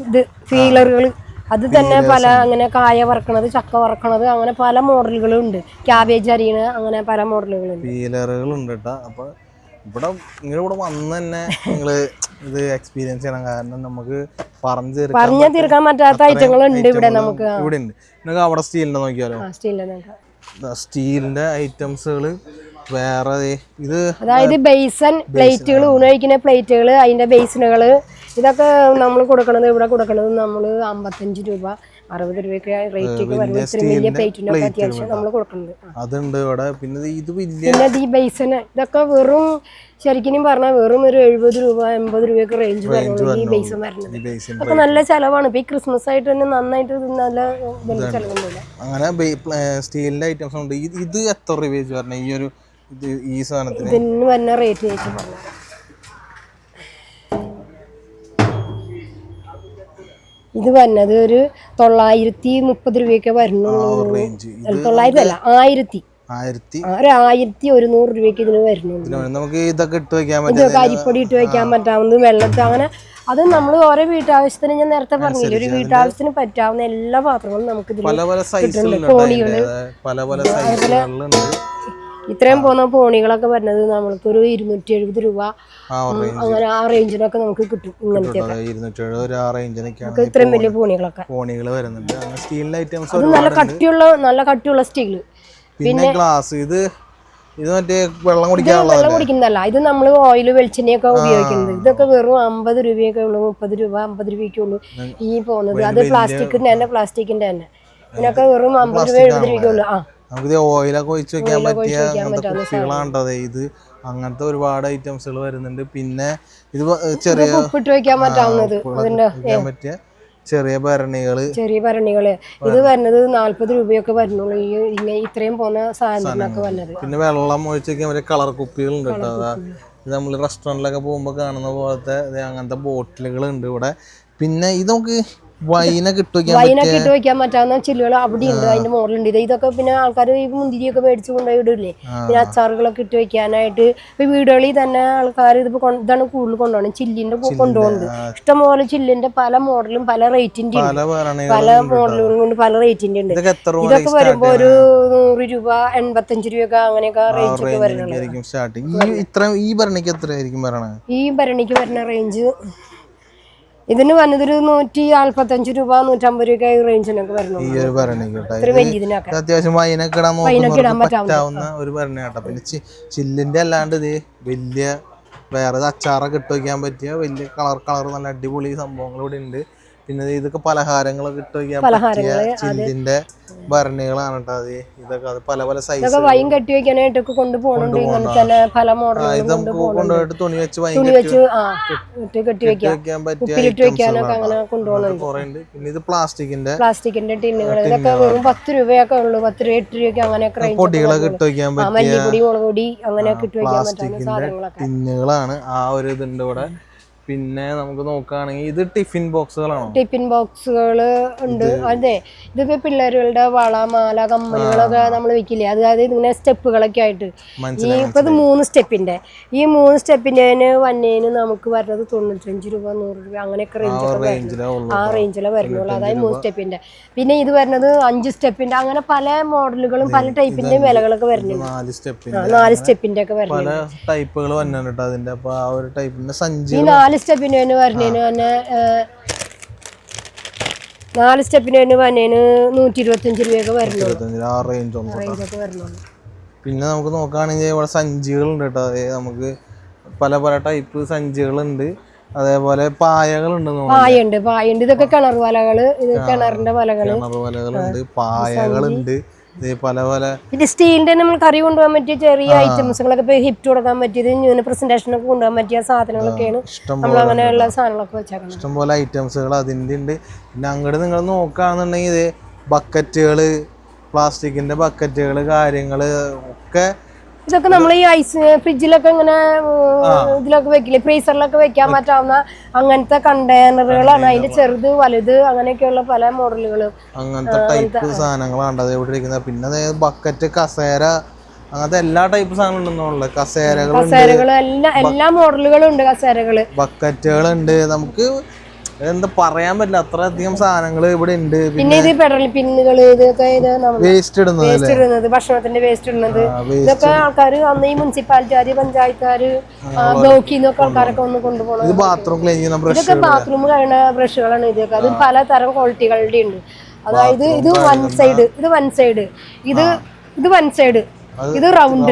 ഇത് ഫീലറുകൾ അത് തന്നെ പല അങ്ങനെ കായ വറക്കണത് ചക്ക വറക്കണത് അങ്ങനെ പല മോഡലുകളും ഉണ്ട്. ക്യാബേജ് അരിയണ അങ്ങനെ പല മോഡലുകളുണ്ട്. പീലറുകളുണ്ട് കേട്ടോ അപ്പൊ ഇവിടെ നിങ്ങൾ ഇവിടെ വന്ന് തന്നെ നിങ്ങൾ ഇത് എക്സ്പീരിയൻസ് ചെയ്യണം. കാരണം നമുക്ക് പറഞ്ഞു തീർക്കാൻ പറഞ്ഞു തീർക്കാൻ പറ്റാത്ത ഐറ്റങ്ങൾ ഉണ്ട് ഇവിടെ നമുക്ക്. ഇവിടെ ഉണ്ട്. നിങ്ങൾക്ക് അവിടെ സ്റ്റീലിന്റെ നോക്കിയാലോ? സ്റ്റീലിന്റെ ഐറ്റംസുകൾ വേറെ ഇത് അതായത് ബേസൻ പ്ലേറ്റുകൾ ഊണ് കഴിക്കുന്ന പ്ലേറ്റുകൾ അതിന്റെ ബേസിനുകൾ ഇതൊക്കെ നമ്മൾ കൊടുക്കണത് ഇവിടെ കൊടുക്കണത് നമ്മൾ അമ്പത്തഞ്ച് രൂപ അറുപത് രൂപയൊക്കെ റേറ്റ് ഒക്കെ വരുമ്പോൾ ഇത്രയും വലിയ പ്ലേറ്റിനൊക്കെ അത്യാവശ്യം നമ്മൾ കൊടുക്കുന്നുണ്ട് ആ. അതുണ്ട് ഇവിടെ. പിന്നെ ഇത് പിന്നെ ഈ ബേസന് ഇതൊക്കെ വെറും ശരിക്കും പറഞ്ഞാൽ വെറും ഒരു എഴുപത് രൂപ എൺപത് രൂപയൊക്കെ റേഞ്ച് വരുന്നുള്ളൂ ഈ ബേസൻ വരുന്നത്. അപ്പൊ നല്ല ചെലവാണ്. ഇപ്പൊ ഈ ക്രിസ്മസ് ആയിട്ട് തന്നെ നന്നായിട്ട് നല്ല ചെലവുണ്ട് അങ്ങനെ സ്റ്റീലിന്റെ ഐറ്റംസ് ഉണ്ട്. ഇത് എത്ര രൂപ ഈ ഒരു ഈ സാധനത്തിന്? ഇതിന് വരുന്ന റേറ്റ് വെച്ച് പറഞ്ഞു. ഇത് വന്നത് ഒരു തൊള്ളായിരത്തി മുപ്പത് രൂപയൊക്കെ വരുന്നുള്ളൂ. തൊള്ളായിരത്തി അല്ല ആയിരത്തി. ആയിരത്തി. ആ, ഒരു ആയിരത്തി ഒരുന്നൂറ് രൂപയ്ക്ക് ഇതിന് വരുന്നുള്ളൂ. നമുക്ക് ഇതൊക്കെ ഇട്ട് വെക്കാൻ ഇത് പറ്റും അരിപ്പൊടി ഇട്ട് വെക്കാൻ പറ്റാവുന്നത് വെള്ളത്തിൽ അങ്ങനെ അത് നമ്മൾ ഓരോ വീട്ടാവശ്യത്തിന് ഞാൻ നേരത്തെ പറഞ്ഞില്ല ഒരു വീട്ടാവശ്യത്തിന് പറ്റാവുന്ന എല്ലാ പാത്രങ്ങളും നമുക്ക് ഇതിൽ പല പല സൈസിലുണ്ട് കോണികൾ. പല പല ഇത്രയും പോകുന്ന പോണികളൊക്കെ വരുന്നത് നമ്മൾക്കൊരു ഇരുന്നൂറ്റി എഴുപത് രൂപ അങ്ങനെ ആ റേഞ്ചിനൊക്കെ നമുക്ക് കിട്ടും ഇങ്ങനത്തെ ഇത്രയും വലിയ പോണികളൊക്കെ. പോണികൾ വരുന്നുണ്ട്. അങ്ങനെ സ്റ്റീലിന്റെ ഐറ്റംസ് നല്ല കട്ടിയുള്ള നല്ല കട്ടിയുള്ള സ്റ്റീൽ. പിന്നെ ഗ്ലാസ് ഇത് ഇത് മറ്റേ വെള്ളം ഇത് കുടിക്കാനുള്ള വെള്ളം കുടിക്കുന്നതല്ല. ഇത് നമ്മൾ ഓയിൽ വെളിച്ചെണ്ണയൊക്കെ ഉപയോഗിക്കുന്നത്. ഇതൊക്കെ വെറും അമ്പത് രൂപയൊക്കെ ഉള്ളൂ മുപ്പത് രൂപ അമ്പത് രൂപയ്ക്ക് ഉള്ളൂ ഈ പോകുന്നത്. അത് പ്ലാസ്റ്റിക്കിന്റെ തന്നെ പ്ലാസ്റ്റിക്കിന്റെ തന്നെ. ഇതിനൊക്കെ വെറും അമ്പത് രൂപ എഴുപത് രൂപയ്ക്ക് ഉള്ളൂ. ആ. നമുക്ക് ഓയിലൊക്കെ ഒഴിച്ച് വെക്കാൻ പറ്റിയ അങ്ങനത്തെ കുപ്പികളാണ്ടത് ഇത്. അങ്ങനത്തെ ഒരുപാട് ഐറ്റംസുകൾ വരുന്നുണ്ട്. പിന്നെ ഇത് ചെറിയ വെക്കാൻ പറ്റിയ ചെറിയ ഭരണികൾ. ചെറിയ ഭരണികൾ. ഇത് വരുന്നത് നാല്പത് രൂപയൊക്കെ വരുന്നുള്ളൂ. ഈ ഇങ്ങനെ ഇത്രയും പോകുന്ന സാധനങ്ങളൊക്കെ വരുന്നത്. പിന്നെ വെള്ളം ഒഴിച്ച് വെക്കാൻ പറ്റിയ കളർ കുപ്പികളുണ്ട് കേട്ടോ. ഇത് നമ്മൾ റെസ്റ്റോറന്റിലൊക്കെ പോകുമ്പോൾ കാണുന്ന പോലത്തെ അങ്ങനത്തെ ബോട്ടിലുകൾ ഉണ്ട് ഇവിടെ. പിന്നെ ഇത് നമുക്ക് വൈനൊക്കെ ഇട്ട് വെക്കാൻ പറ്റാവുന്ന ചില്ലുകൾ അവിടെ ഉണ്ട് അതിന്റെ മോഡലുണ്ട് ഇത് ഇതൊക്കെ പിന്നെ ആൾക്കാർ ഈ മുന്തിരിയൊക്കെ മേടിച്ച് കൊണ്ടുപോയി ഇടില്ലേ പിന്നെ അച്ചാറുകളൊക്കെ ഇട്ട് വെക്കാനായിട്ട് ഇപ്പൊ വീടുകളിൽ തന്നെ ആൾക്കാർ ഇതിപ്പോ ഇതാണ് കൂടുതൽ കൊണ്ടുപോകണം ചില്ലിന്റെ കൊണ്ടുപോകുന്നത് ഇഷ്ടംപോലെ ചില്ലിന്റെ പല മോഡലും പല റേറ്റിന്റെ ഉണ്ട്. പല മോഡലുകളും കൊണ്ട് പല റേറ്റിന്റെ ഉണ്ട്. ഇതൊക്കെ വരുമ്പോ ഒരു നൂറ് രൂപ എൺപത്തഞ്ച് രൂപയൊക്കെ അങ്ങനെയൊക്കെ റേറ്റ് ഒക്കെ വരുന്നുണ്ട് ഭരണിക്ക് ഈ ഭരണിക്ക് വരുന്ന റേഞ്ച് ഇതിന് വന്നതൊരു നൂറ്റി നാല്പത്തഞ്ച് രൂപ നൂറ്റമ്പത് രൂപ ഈ റേഞ്ചിനൊക്കെ അത്യാവശ്യം വൈനൊക്കെ ഇടാൻ പറ്റാവുന്ന ഒരു ഭരണി കേട്ടോ പിന്നെ ചില്ലിന്റെ അല്ലാണ്ട് ഇത് വലിയ വേറെ അച്ചാറൊക്കെ ഇട്ട് വെക്കാൻ പറ്റിയ വലിയ കളർ കളർ നല്ല അടിപൊളി സംഭവങ്ങൾ ഇവിടെ ഉണ്ട്. പിന്നെ ഇതൊക്കെ പലഹാരങ്ങളൊക്കെ ഇട്ട് ചില്ലിന്റെ ഭരണികളാണ് കേട്ടോ അത്. ഇതൊക്കെ അത് പല പല സൈസ് വൈൻ കെട്ടി വെക്കാനായിട്ടൊക്കെ കൊണ്ടുപോകുന്നുണ്ട് ഇങ്ങനെ തന്നെ പല മോഡലുകൾ കൊണ്ടുപോയിട്ട് തുണി വെച്ച് വൈൻ തുണി വെച്ച് കെട്ടി വെക്കാൻ വെക്കാനൊക്കെ അങ്ങനെ കൊണ്ടുപോകുന്നുണ്ട് പിന്നെ ഇത് പ്ലാസ്റ്റിക്കിന്റെ പ്ലാസ്റ്റിക്കിന്റെ ടിന്നുകൾ ഇതൊക്കെ വെറും പത്ത് രൂപയൊക്കെ ഉള്ളൂ. പത്ത് രൂപ എട്ട് രൂപയൊക്കെ അങ്ങനെയൊക്കെ പൊടികളൊക്കെ ഇട്ട് വെക്കാൻ പറ്റിയ മല്ലിപ്പൊടി മുളക് പൊടി അങ്ങനെയൊക്കെ ഇട്ട് വെക്കാൻ പറ്റുന്ന സാധനങ്ങളൊക്കെ. ടിന്നുകളാണ് ആ ഒരു ഇതുണ്ട് ഇവിടെ. പിന്നെ നമുക്ക് നോക്കുകയാണെങ്കിൽ ഇത് ടിഫിൻ ബോക്സുകളാണ്? ടിഫിൻ ബോക്സുകൾ ഉണ്ട്. അതെ. ഇതിപ്പോ പിള്ളേരുകളുടെ വള മാല കമ്മലുകളൊക്കെ നമ്മൾ വെക്കില്ലേ? അതായത് ഇങ്ങനെ സ്റ്റെപ്പുകളൊക്കെ ആയിട്ട്. ഈ ഇപ്പൊ ഇത് മൂന്ന് സ്റ്റെപ്പിന്റെ. ഈ മൂന്ന് സ്റ്റെപ്പിന്റെ വന്നേന് നമുക്ക് വരുന്നത് തൊണ്ണൂറ്റഞ്ച് രൂപ നൂറ് രൂപ അങ്ങനെയൊക്കെ റേഞ്ച് ആ റേഞ്ചിലേ വരുന്നുള്ളൂ. അതായത് മൂന്ന് സ്റ്റെപ്പിന്റെ. പിന്നെ ഇത് വരുന്നത് അഞ്ച് സ്റ്റെപ്പിന്റെ. അങ്ങനെ പല മോഡലുകളും പല ടൈപ്പിന്റെ വിലകളൊക്കെ വരുന്നുണ്ട്. നാല് സ്റ്റെപ്പിന്റെ. ഒക്കെ വരുന്നുണ്ട്. ടൈപ്പുകൾ വന്നിട്ടുണ്ട് അതിന്റെ. ആ ഒരു ടൈപ്പിന്റെ സഞ്ചി ഈ നാല് സ്റ്റെപ്പിന് തന്നെ വരുന്നതിന് തന്നെ നാല് സ്റ്റെപ്പിന് തന്നെ വന്നതിന് നൂറ്റി ഇരുപത്തഞ്ച് രൂപയൊക്കെ വരുന്നുള്ളൂ ഇരുപത്തഞ്ച് ആ റേഞ്ച് ഉണ്ട് കേട്ടോ. റേഞ്ചൊക്കെ വരുന്നുള്ളൂ പിന്നെ നമുക്ക് നോക്കുകയാണെങ്കിൽ ഇവിടെ സഞ്ചികളുണ്ട് കേട്ടോ. അതായത് നമുക്ക് പല പല ടൈപ്പ് സഞ്ചികളുണ്ട്. അതേപോലെ പായകളുണ്ട് പായുണ്ട് പായുണ്ട് ഇതൊക്കെ കിണർ വലകൾ ഇത് കിണറിന്റെ വലകൾ. കിണർ വലകളുണ്ട് പായകളുണ്ട്. പല പല പിന്നെ സ്റ്റീലിന്റെ നമ്മൾ കറി കൊണ്ടുപോകാൻ പറ്റിയ ചെറിയ ഐറ്റംസുകളൊക്കെ ഇപ്പൊ ഹിറ്റ് കൊടുക്കാൻ പറ്റിയത് ന്യൂന പ്രസന്റേഷൻ ഒക്കെ കൊണ്ടുപോകാൻ പറ്റിയ സാധനങ്ങളൊക്കെയാണ് നമ്മൾ അങ്ങനെയുള്ള സാധനങ്ങളൊക്കെ വെച്ചാൽ ഇഷ്ടംപോലെ ഐറ്റംസുകൾ അതിന്റെ ഉണ്ട്. പിന്നെ അങ്ങോട്ട് നിങ്ങൾ നോക്കുകയാണെന്നുണ്ടെങ്കിൽ ഇത് ബക്കറ്റുകൾ പ്ലാസ്റ്റിക്കിന്റെ ബക്കറ്റുകൾ കാര്യങ്ങൾ ഒക്കെ ഇതൊക്കെ നമ്മൾ ഈ ഐസ് ഫ്രിഡ്ജിലൊക്കെ ഇങ്ങനെ ഇതിലൊക്കെ വെക്കില്ലേ? ഫ്രീസറിലൊക്കെ വെക്കാൻ പറ്റാവുന്ന അങ്ങനത്തെ കണ്ടെയ്നറുകളാണ് അതിന്റെ ചെറുത് വലുത് അങ്ങനെയൊക്കെയുള്ള പല മോഡലുകളും അങ്ങനത്തെ ടൈപ്പ് സാധനങ്ങളാണ് അത് ഇരിക്കുന്നത് പിന്നെ ബക്കറ്റ് കസേര അങ്ങനത്തെ എല്ലാ ടൈപ്പ് സാധനങ്ങളും കസേരകൾ കസേരകൾ എല്ലാ എല്ലാ മോഡലുകളും ഉണ്ട് കസേരകൾ. ബക്കറ്റുകളുണ്ട് നമുക്ക് എന്താ പറയാൻ പറ്റില്ല. അത്രയധികം സാധനങ്ങൾ ഇവിടെ ഉണ്ട്. പിന്നെ ഇത് പെട്രോൾ പിന്നുകൾ ഇതൊക്കെ വേസ്റ്റ് ഇടുന്നത് വേസ്റ്റ് ഇടുന്നത് ഭക്ഷണത്തിന്റെ വേസ്റ്റ് ഇടുന്നത്. ഇതൊക്കെ ആൾക്കാർ അന്ന് ഈ മുനിസിപ്പാലിറ്റിക്കാര് പഞ്ചായത്തുകാര് ബ്ലോക്കിൽ നിന്നൊക്കെ ആൾക്കാരൊക്കെ ഒന്ന് കൊണ്ടുപോകണം ബാത്റൂം ക്ലീൻ ചെയ്യുന്ന ബ്രഷ് ഇതൊക്കെ ബാത്റൂം കഴിയുന്ന ബ്രഷുകളാണ് ഇതൊക്കെ. അത് പലതരം ക്വാളിറ്റികളുടെ ഉണ്ട്. അതായത് ഇത് വൺ സൈഡ് ഇത് വൺ സൈഡ് ഇത് ഇത് വൺ സൈഡ് ഇത് റൗണ്ട്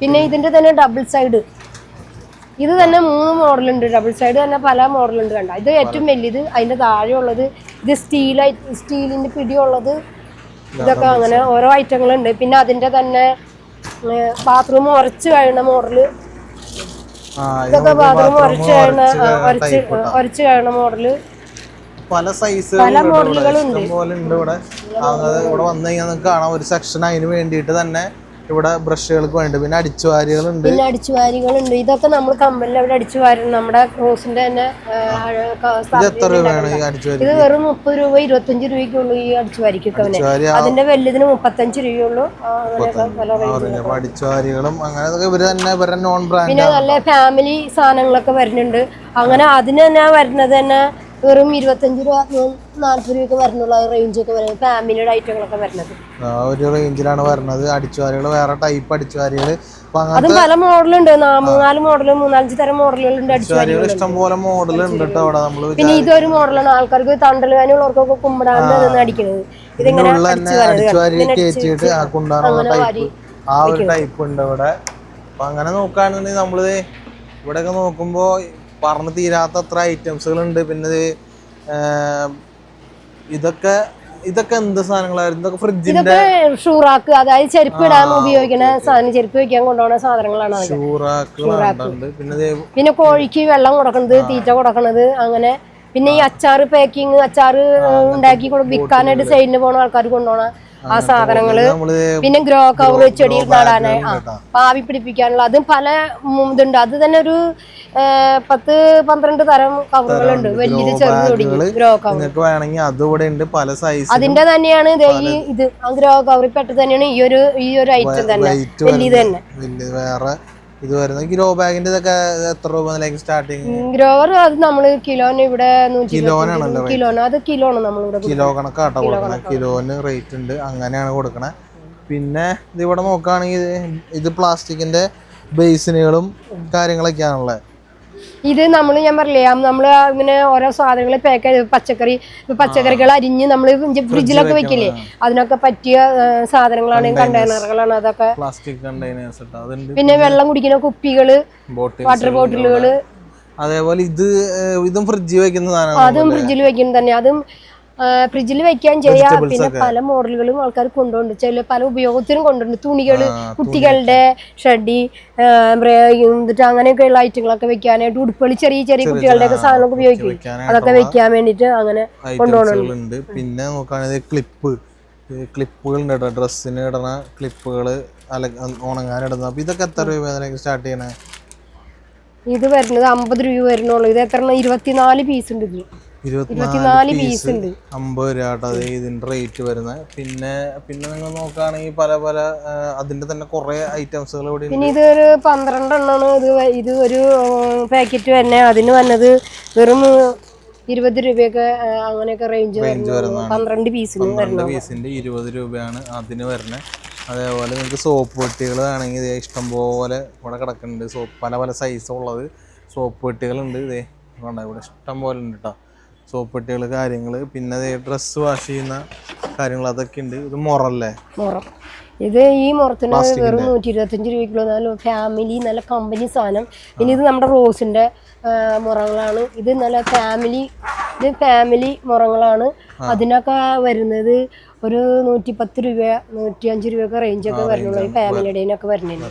പിന്നെ ഇതിന്റെ തന്നെ ഡബിൾ സൈഡ് ഇത് തന്നെ മൂന്ന് മോഡലുണ്ട് ഡബിൾ സൈഡ് തന്നെ പല മോഡലുണ്ട് കണ്ട? ഇത് ഏറ്റവും വലിയത് അതിന്റെ താഴെ ഉള്ളത് ഇത് സ്റ്റീലായി സ്റ്റീലിന്റെ പിടിയുള്ളത് ഇതൊക്കെ അങ്ങനെ ഓരോ ഐറ്റങ്ങളുണ്ട്. പിന്നെ അതിന്റെ തന്നെ ബാത്റൂം ഉറച്ച് കഴിയുന്ന മോഡൽ. ഇതൊക്കെ ബാത്റൂം ഉറച്ച് കഴിയുന്ന ഉരച്ച് ഉരച്ച് കഴിയുന്ന മോഡൽ. പല സൈസ് പല മോഡലുകളും ഉണ്ട് ഇവിടെ. ഇവിടെ വന്നു കഴിഞ്ഞാൽ കാണാം. ഒരു സെക്ഷൻ അതിന് വേണ്ടിയിട്ട് തന്നെ ഇവിടെ ബ്രഷുകൾക്ക് വേണ്ടി പിന്നെ അടിച്ചുവാരികളുണ്ട്. പിന്നെ അടിച്ചുവാരികളുണ്ട്. ഇതൊക്കെ നമ്മൾ കമ്പനിൽ അവിടെ അടിച്ചു വാരണം നമ്മുടെ ക്രോസിന്റെ തന്നെ ഇത് എത്ര രൂപയാണ് ഈ. അടിച്ചുവാരി ഇത് വെറും മുപ്പത് രൂപ ഇരുപത്തഞ്ച് രൂപയ്ക്കുള്ളൂ ഈ അടിച്ചുവാരിക്കൊക്കെ അവന്. അടിച്ചുവാരി ആ. അതിന്റെ വലുതിന് മുപ്പത്തഞ്ച് രൂപയുള്ളൂ ആ, അങ്ങനെയൊക്കെ പല റേഞ്ച് പറഞ്ഞ അടിച്ചുവാരികളും അങ്ങനെ അതൊക്കെ ഇവർ തന്നെ ഇവരുടെ നോൺ ബ്രാൻഡ് പിന്നെ നല്ല ഫാമിലി സാധനങ്ങളൊക്കെ വരുന്നുണ്ട്. അങ്ങനെ അതിന് തന്നെ വരുന്നത് തന്നെ വെറും ഇരുപത്തഞ്ച് രൂപ നാല്പത് രൂപയൊക്കെ വരുന്നുള്ള റേഞ്ച് ഒക്കെ വരുന്നത് ഫാമിലിയുടെ ഐറ്റങ്ങളൊക്കെ വരുന്നത്. ആ ഒരു റേഞ്ചിലാണ് വരുന്നത്. അടിച്ചുവാരികൾ വേറെ ടൈപ്പ് അടിച്ചുവാരികൾ അത് പല മോഡലുണ്ട് മൂന്നാൽ മോഡലും മൂന്നാലഞ്ച് തരം മോഡലുകളുണ്ട് അടിച്ചുവാരി അടിച്ചുവാരികൾ ഇഷ്ടം പോലെ മോഡൽ ഉണ്ട് കേട്ടോ അവിടെ നമ്മൾ പിന്നെ ഇതൊരു മോഡലാണ് ആൾക്കാർക്ക് തണ്ടലുവാനുള്ളവർക്കൊക്കെ കുമ്പിടാണ്ട് നിന്ന് അടിക്കുന്നത് ഇതിങ്ങനെ അടിച്ചുവാരി കയറ്റിയിട്ട് ആ കുണ്ടാനുള്ള ടൈപ്പ് ആ ഒരു ടൈപ്പ് ഉണ്ട് ഇവിടെ. അപ്പൊ അങ്ങനെ നോക്കുകയാണെന്നുണ്ടെങ്കിൽ നമ്മൾ ഇവിടെയൊക്കെ നോക്കുമ്പോ പറഞ്ഞു തീരാത്ത അത്ര ഐറ്റംസുകളുണ്ട് പിന്നെ ഇതൊക്കെ ഇതൊക്കെ എന്ത് സാധനങ്ങളായിരുന്നു? ഇതൊക്കെ ഫ്രിഡ്ജിന്റെ ഷൂറാക്ക് അതായത് ചെരുപ്പ് ഇടാൻ ഉപയോഗിക്കുന്ന സാധനം ചെരുപ്പ് വെക്കാൻ കൊണ്ടുപോകുന്ന സാധനങ്ങളാണ് അതൊക്കെ. പിന്നെ പിന്നെ കോഴിക്ക് വെള്ളം കൊടുക്കുന്നത് തീറ്റ കൊടുക്കണത് അങ്ങനെ. പിന്നെ ഈ അച്ചാറ് പാക്കിങ് അച്ചാറ് ഉണ്ടാക്കി വിൽക്കാനായിട്ട് സൈഡിന് പോണ ആൾക്കാർ കൊണ്ടുപോണ ആ സാധനങ്ങൾ പിന്നെ ഗ്രോ കവർ ചെടിയിൽ നടാനായി. പാവി പിടിപ്പിക്കാനുള്ള അതും പല ഇതുണ്ട്. അത് തന്നെ ഒരു പത്ത് പന്ത്രണ്ട് തരം കവറുകളുണ്ട്. വലിയത് ചെറുത് തുടങ്ങി ഗ്രോ കവർ വേണമെങ്കിൽ അതുകൂടെ ഉണ്ട്. പല സൈസ് അതിന്റെ തന്നെയാണ് ഇത് ഈ ഇത്. ആ ഗ്രോ കവറിൽ പെട്ടത് തന്നെയാണ് ഈ ഒരു ഈ ഒരു ഐറ്റം തന്നെ. വലിയ വലിയത് തന്നെ. വേറെ ഇത് വരുന്നത് ഗ്രോ ബാഗിന്റെ ഇതൊക്കെ എത്ര രൂപ നിലയ്ക്ക് സ്റ്റാർട്ടിങ് ഗ്രോവർ അത് നമ്മൾ കിലോന് ഇവിടെ കിലോനാണല്ലോ കിലോന് അത് കിലോ ആണ് നമ്മൾ നമ്മളിവിടെ കിലോ കണക്കാട്ടോ കൊടുക്കണേ കിലോന് റേറ്റ് ഉണ്ട്. അങ്ങനെയാണ് കൊടുക്കണേ. പിന്നെ ഇത് ഇവിടെ നോക്കുകയാണെങ്കിൽ ഇത് ഇത് പ്ലാസ്റ്റിക്കിന്റെ ബേസിനുകളും കാര്യങ്ങളൊക്കെയാണുള്ളത് ഇത് നമ്മൾ ഞാൻ പറഞ്ഞില്ലേ നമ്മൾ ഇങ്ങനെ ഓരോ സാധനങ്ങൾ പാക്ക് ചെയ്ത് പച്ചക്കറി പച്ചക്കറികൾ അരിഞ്ഞ് നമ്മൾ ഫ്രിഡ്ജിലൊക്കെ വെക്കില്ലേ അതിനൊക്കെ പറ്റിയ സാധനങ്ങളാണ് കണ്ടെയ്നറുകളാണ് അതൊക്കെ. പ്ലാസ്റ്റിക് കണ്ടെയ്നേഴ്സ് പിന്നെ വെള്ളം കുടിക്കുന്ന കുപ്പികൾ വാട്ടർ ബോട്ടിലുകൾ അതേപോലെ ഇത് ഇതും ഫ്രിഡ്ജിൽ വെക്കുന്ന അതും ഫ്രിഡ്ജിൽ വെക്കുന്നത് തന്നെ. അതും ഫ്രിഡ്ജിൽ വെക്കാൻ ചെയ്യാം. പിന്നെ പല മോഡലുകളും ആൾക്കാർ കൊണ്ടുപോകുന്നുണ്ട് ചില പല ഉപയോഗത്തിനും കൊണ്ടുപോകുന്നുണ്ട് തുണികൾ കുട്ടികളുടെ ഷഡി എന്നിട്ട് അങ്ങനെയൊക്കെയുള്ള ഐറ്റങ്ങളൊക്കെ വെക്കാനായിട്ട് ഉടുപ്പുകൾ ചെറിയ ചെറിയ കുട്ടികളുടെ ഒക്കെ സാധനങ്ങളൊക്കെ ഉപയോഗിക്കും. അതൊക്കെ വെക്കാൻ വേണ്ടിട്ട് അങ്ങനെ കൊണ്ടുപോകുന്നുണ്ട്. പിന്നെ നോക്കുകയാണെങ്കിൽ ക്ലിപ്പ് ക്ലിപ്പുകൾ ഉണ്ട് കേട്ടോ. ഡ്രസ്സിന് ഇടണ ക്ലിപ്പുകൾ അല ഉണങ്ങാൻ ഇടുന്ന. അപ്പൊ ഇതൊക്കെ എത്ര രൂപ സ്റ്റാർട്ട് ചെയ്യണേ? ഇത് വരുന്നത് അമ്പത് രൂപ വരുന്നുള്ളൂ. ഇത് എത്ര ഇരുപത്തിനാല് പീസ് ഉണ്ട് ഇത്. ഇരുപത്തിനാല് പീസ് അമ്പത് രൂപ അത് റേറ്റ് വരുന്നത് പിന്നെ പിന്നെ നിങ്ങൾ നോക്കുകയാണെങ്കിൽ പല പല അതിന്റെ തന്നെ കുറെ ഐറ്റംസുകൾ ഇവിടെ പിന്നെ ഇത് ഒരു പന്ത്രണ്ടെണ്ണമാണ്. ഇത് ഇത് ഒരു പാക്കറ്റ് തന്നെ. അതിന് വന്നത് വെറും ഇരുപത് രൂപയൊക്കെ അങ്ങനെയൊക്കെ റേഞ്ച് വരുന്നു പന്ത്രണ്ട് പീസിന് പന്ത്രണ്ട് പീസിന്റെ ഇരുപത് രൂപയാണ് അതിന് വരുന്നത് അതേപോലെ നിങ്ങൾക്ക് സോപ്പ് പെട്ടികൾ ആണെങ്കിൽ ഇതേ ഇഷ്ടം പോലെ ഇവിടെ കിടക്കുന്നുണ്ട്. സോപ്പ് പല പല സൈസുള്ളത് സോപ്പ് പെട്ടികളുണ്ട് ഇതേ. ഇവിടെ ഇഷ്ടം പോലെ ഉണ്ട് കേട്ടോ സോപ്പ് പെട്ടികൾ കാര്യങ്ങൾ പിന്നെ ഡ്രസ്സ് വാഷ് ചെയ്യുന്ന കാര്യങ്ങൾ അതൊക്കെ ഉണ്ട്. ഇത് മുറല്ലേ? മുറം. ഇത് ഈ മുറത്തിന് വെറും നൂറ്റി ഇരുപത്തഞ്ച് രൂപയ്ക്കുള്ള നല്ല ഫാമിലി നല്ല കമ്പനി സാധനം. ഇനി ഇത് നമ്മുടെ റോസിന്റെ മുറങ്ങളാണ്. ഇത് നല്ല ഫാമിലി ഇത് ഫാമിലി മുറങ്ങളാണ്. അതിനൊക്കെ വരുന്നത് ഒരു നൂറ്റി പത്ത് രൂപ നൂറ്റി അഞ്ച് രൂപയൊക്കെ റേഞ്ചൊക്കെ വരുന്നുള്ളൂ. ഈ ഫാമിലിയുടെയൊക്കെ വരുന്നതിന്.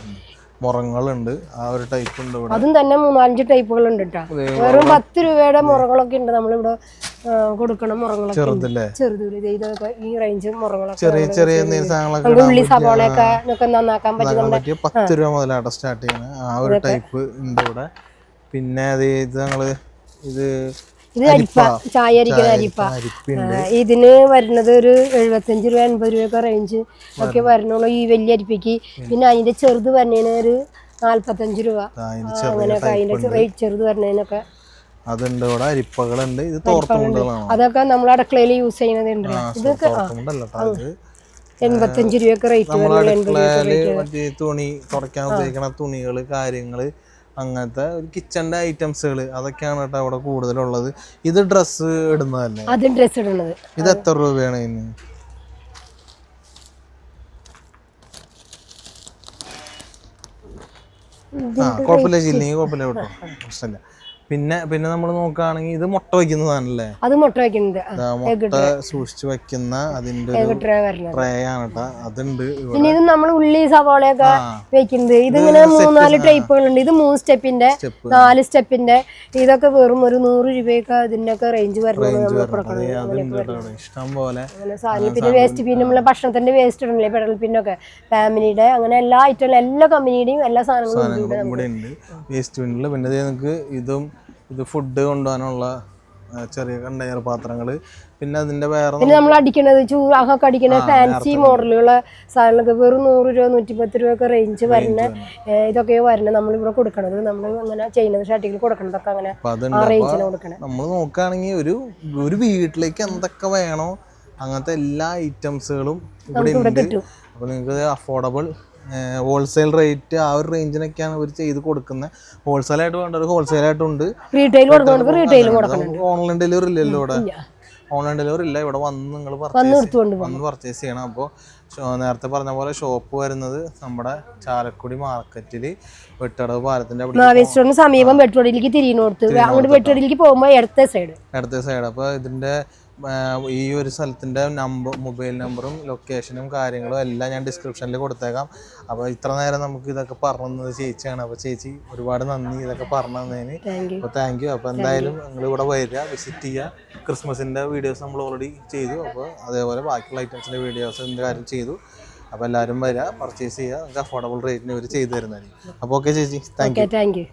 മുറങ്ങളുണ്ട്. ആ ഒരു ടൈപ്പ് ഉണ്ട് ഇവിടെ. അതും തന്നെ മൂന്നാലഞ്ച് ടൈപ്പുകൾ ഉണ്ട് കേട്ടോ വെറും പത്ത് രൂപയുടെ മുറകളൊക്കെ ഉണ്ട്. നമ്മളിവിടെ കൊടുക്കണം മുറങ്ങളൊക്കെ ഉണ്ട്. ചെറുതല്ലേ? ചെറുത് ഇതൊക്കെ ഈ റേഞ്ച് മുറങ്ങളൊക്കെ ചെറിയ ചെറിയ സാധനങ്ങളൊക്കെ ഉള്ളി സവാളയൊക്കെ ഒക്കെ നന്നാക്കാൻ പറ്റും പറ്റിയ പത്ത് രൂപ മുതലാണ് സ്റ്റാർട്ട് ചെയ്യുന്നത് ആ ഒരു ടൈപ്പ് ഉണ്ട് ഇവിടെ. പിന്നെ അത് ഇത് ഞങ്ങൾ ഇത് ഇത് അരിപ്പ ചായ അരിക്കുന്ന അരിപ്പ. ഇതിന് വരുന്നത് ഒരു എഴുപത്തഞ്ച് രൂപ എൺപത് രൂപയൊക്കെ റേഞ്ച് ഒക്കെ വരണുള്ളൂ ഈ വലിയ അരിപ്പയ്ക്ക്. പിന്നെ അതിന്റെ ചെറുത് വരുന്നതിന് ഒരു നാല്പത്തഞ്ച് രൂപ. അങ്ങനെയൊക്കെ അതിന്റെ ചെറുത് വരുന്നതിനൊക്കെ അതുണ്ട് ഇവിടെ അരിപ്പകളുണ്ട്. ഇത് തോർത്തുമുണ്ടുകളാണോ അതൊക്കെ നമ്മൾ അടുക്കളയിൽ യൂസ് ചെയ്യുന്നത് ഉണ്ട് ആ ഇതൊക്കെ എൺപത്തഞ്ച് രൂപയൊക്കെ റേറ്റ് തുണി തുടയ്ക്കാൻ ഉപയോഗിക്കുന്ന തുണികൾ കാര്യങ്ങൾ അങ്ങനത്തെ ഒരു കിച്ചണിന്റെ ഐറ്റംസുകൾ അതൊക്കെയാണ് കേട്ടോ അവിടെ കൂടുതലുള്ളത്. ഇത് ഡ്രസ്സ് ഇടുന്നതല്ലേ അതും ഡ്രസ് ഇടുന്നത്. ഇത് എത്ര രൂപയാണ് ഇന്ന് ആ കുഴപ്പമില്ല ചില്ലെങ്കിൽ കുഴപ്പമില്ല കേട്ടോ. പ്രശ്നമില്ല. പിന്നെ പിന്നെ നമ്മൾ നോക്കുകയാണെങ്കിൽ ഇത് മുട്ട വയ്ക്കുന്നതാണല്ലേ? അത് മുട്ട വയ്ക്കുന്നത്. മുട്ട സൂക്ഷിച്ചു വെക്കുന്ന അതിന്റെ ട്രേ ആണ് കേട്ടോ അതുണ്ട് പിന്നെ ഇത് നമ്മൾ ഉള്ളി സവാളയൊക്കെ വെക്കുന്നത് ഇതിങ്ങനെ മൂന്നാൽ ടൈപ്പുകളുണ്ട്. ഇത് മൂന്ന് സ്റ്റെപ്പിന്റെ നാല് സ്റ്റെപ്പിന്റെ. ഇതൊക്കെ വെറും ഒരു നൂറ് രൂപയൊക്കെ ഇതിനൊക്കെ റേഞ്ച് വരുന്നത് ഇഷ്ടം പോലെ. പിന്നെ വേസ്റ്റ് പിന്നെ നമ്മളെ ഭക്ഷണത്തിന്റെ വേസ്റ്റ് ഉണ്ടല്ലേ പെടൽ പിന്നൊക്കെ ഫാമിലിയുടെ അങ്ങനെ എല്ലാ ഐറ്റം എല്ലാ കമ്പനിയുടെയും എല്ലാ സാധനങ്ങളും വേസ്റ്റ് പിന്നെ നിങ്ങൾക്ക് ഇതും ഇത് ഫുഡ് കൊണ്ടുപോകാനുള്ള ചെറിയ കണ്ടെയ്നർ പാത്രങ്ങൾ. പിന്നെ അതിന്റെ വേറെ പിന്നെ നമ്മൾ അടിക്കണത് ചൂടാകൊക്കെ അടിക്കണ ഫാൻസി മോഡലുള്ള സാധനങ്ങളൊക്കെ വെറും നൂറ് രൂപ നൂറ്റിപ്പത്ത് രൂപ ഒക്കെ റേഞ്ച് വരുന്ന ഇതൊക്കെ വരുന്നത് നമ്മൾ നമ്മളിവിടെ കൊടുക്കണത്. നമ്മൾ അങ്ങനെ ചെയ്യുന്നത് ഷർട്ടിൽ കൊടുക്കണതൊക്കെ അങ്ങനെ ആ റേഞ്ചിന് കൊടുക്കണേ. നമ്മൾ നോക്കുകയാണെങ്കിൽ ഒരു ഒരു വീട്ടിലേക്ക് എന്തൊക്കെ വേണോ അങ്ങനത്തെ എല്ലാ ഐറ്റംസുകളും ഇവിടെ ഇവിടെ ഉണ്ട് അപ്പോൾ നിങ്ങൾക്ക് അഫോർഡബിൾ ഹോൾസെയിൽ റേറ്റ് ആ ഒരു റേഞ്ചിനൊക്കെയാണ് ഇവർ ചെയ്ത് കൊടുക്കുന്നത് ഹോൾസെയിൽ ആയിട്ട് ഹോൾസെയിലായിട്ടുണ്ട് ഓൺലൈൻ ഡെലിവറി ഇല്ലല്ലോ ഇവിടെ. ഓൺലൈൻ ഡെലിവറി ഇല്ല. ഇവിടെ വന്ന് നിങ്ങൾ വന്ന് പർച്ചേസ് ചെയ്യണം. അപ്പോൾ നേരത്തെ പറഞ്ഞ പോലെ ഷോപ്പ് വരുന്നത് നമ്മുടെ ചാലക്കുടി മാർക്കറ്റിൽ വെട്ടടവ് പാലത്തിന്റെ സമീപം വെട്ടുവടിയിലേക്ക് തിരിഞ്ഞു കൊടുത്ത് അങ്ങോട്ട് വെട്ടുവടിയിലേക്ക് പോകുമ്പോൾ ഇടത്തെ സൈഡ് ഇടത്തെ സൈഡ് അപ്പോൾ ഇതിന്റെ ഈ ഒരു സ്ഥലത്തിന്റെ നമ്പർ മൊബൈൽ നമ്പറും ലൊക്കേഷനും കാര്യങ്ങളും എല്ലാം ഞാൻ ഡിസ്ക്രിപ്ഷനിൽ കൊടുത്തേക്കാം. അപ്പോൾ ഇത്ര നേരം നമുക്ക് ഇതൊക്കെ പറഞ്ഞു തന്നത് ചേച്ചിയാണ്. അപ്പോൾ ചേച്ചി ഒരുപാട് നന്ദി ഇതൊക്കെ പറഞ്ഞു തന്നതിന്. അപ്പോൾ താങ്ക് യു അപ്പോൾ എന്തായാലും നിങ്ങൾ ഇവിടെ വരിക വിസിറ്റ് ചെയ്യുക. ക്രിസ്മസിന്റെ വീഡിയോസ് നമ്മൾ ഓൾറെഡി ചെയ്തു. അപ്പോൾ അതേപോലെ ബാക്കിയുള്ള ഐറ്റംസിന്റെ വീഡിയോസ് എന്ത് കാര്യം ചെയ്തു. അപ്പോൾ എല്ലാവരും വരിക പർച്ചേസ് ചെയ്യുക. നിങ്ങൾക്ക് അഫോർഡബിൾ റേറ്റിന് ഇവർ ചെയ്തു തരുന്നതായിരിക്കും. അപ്പോൾ ഓക്കെ ചേച്ചി. Thank you thank you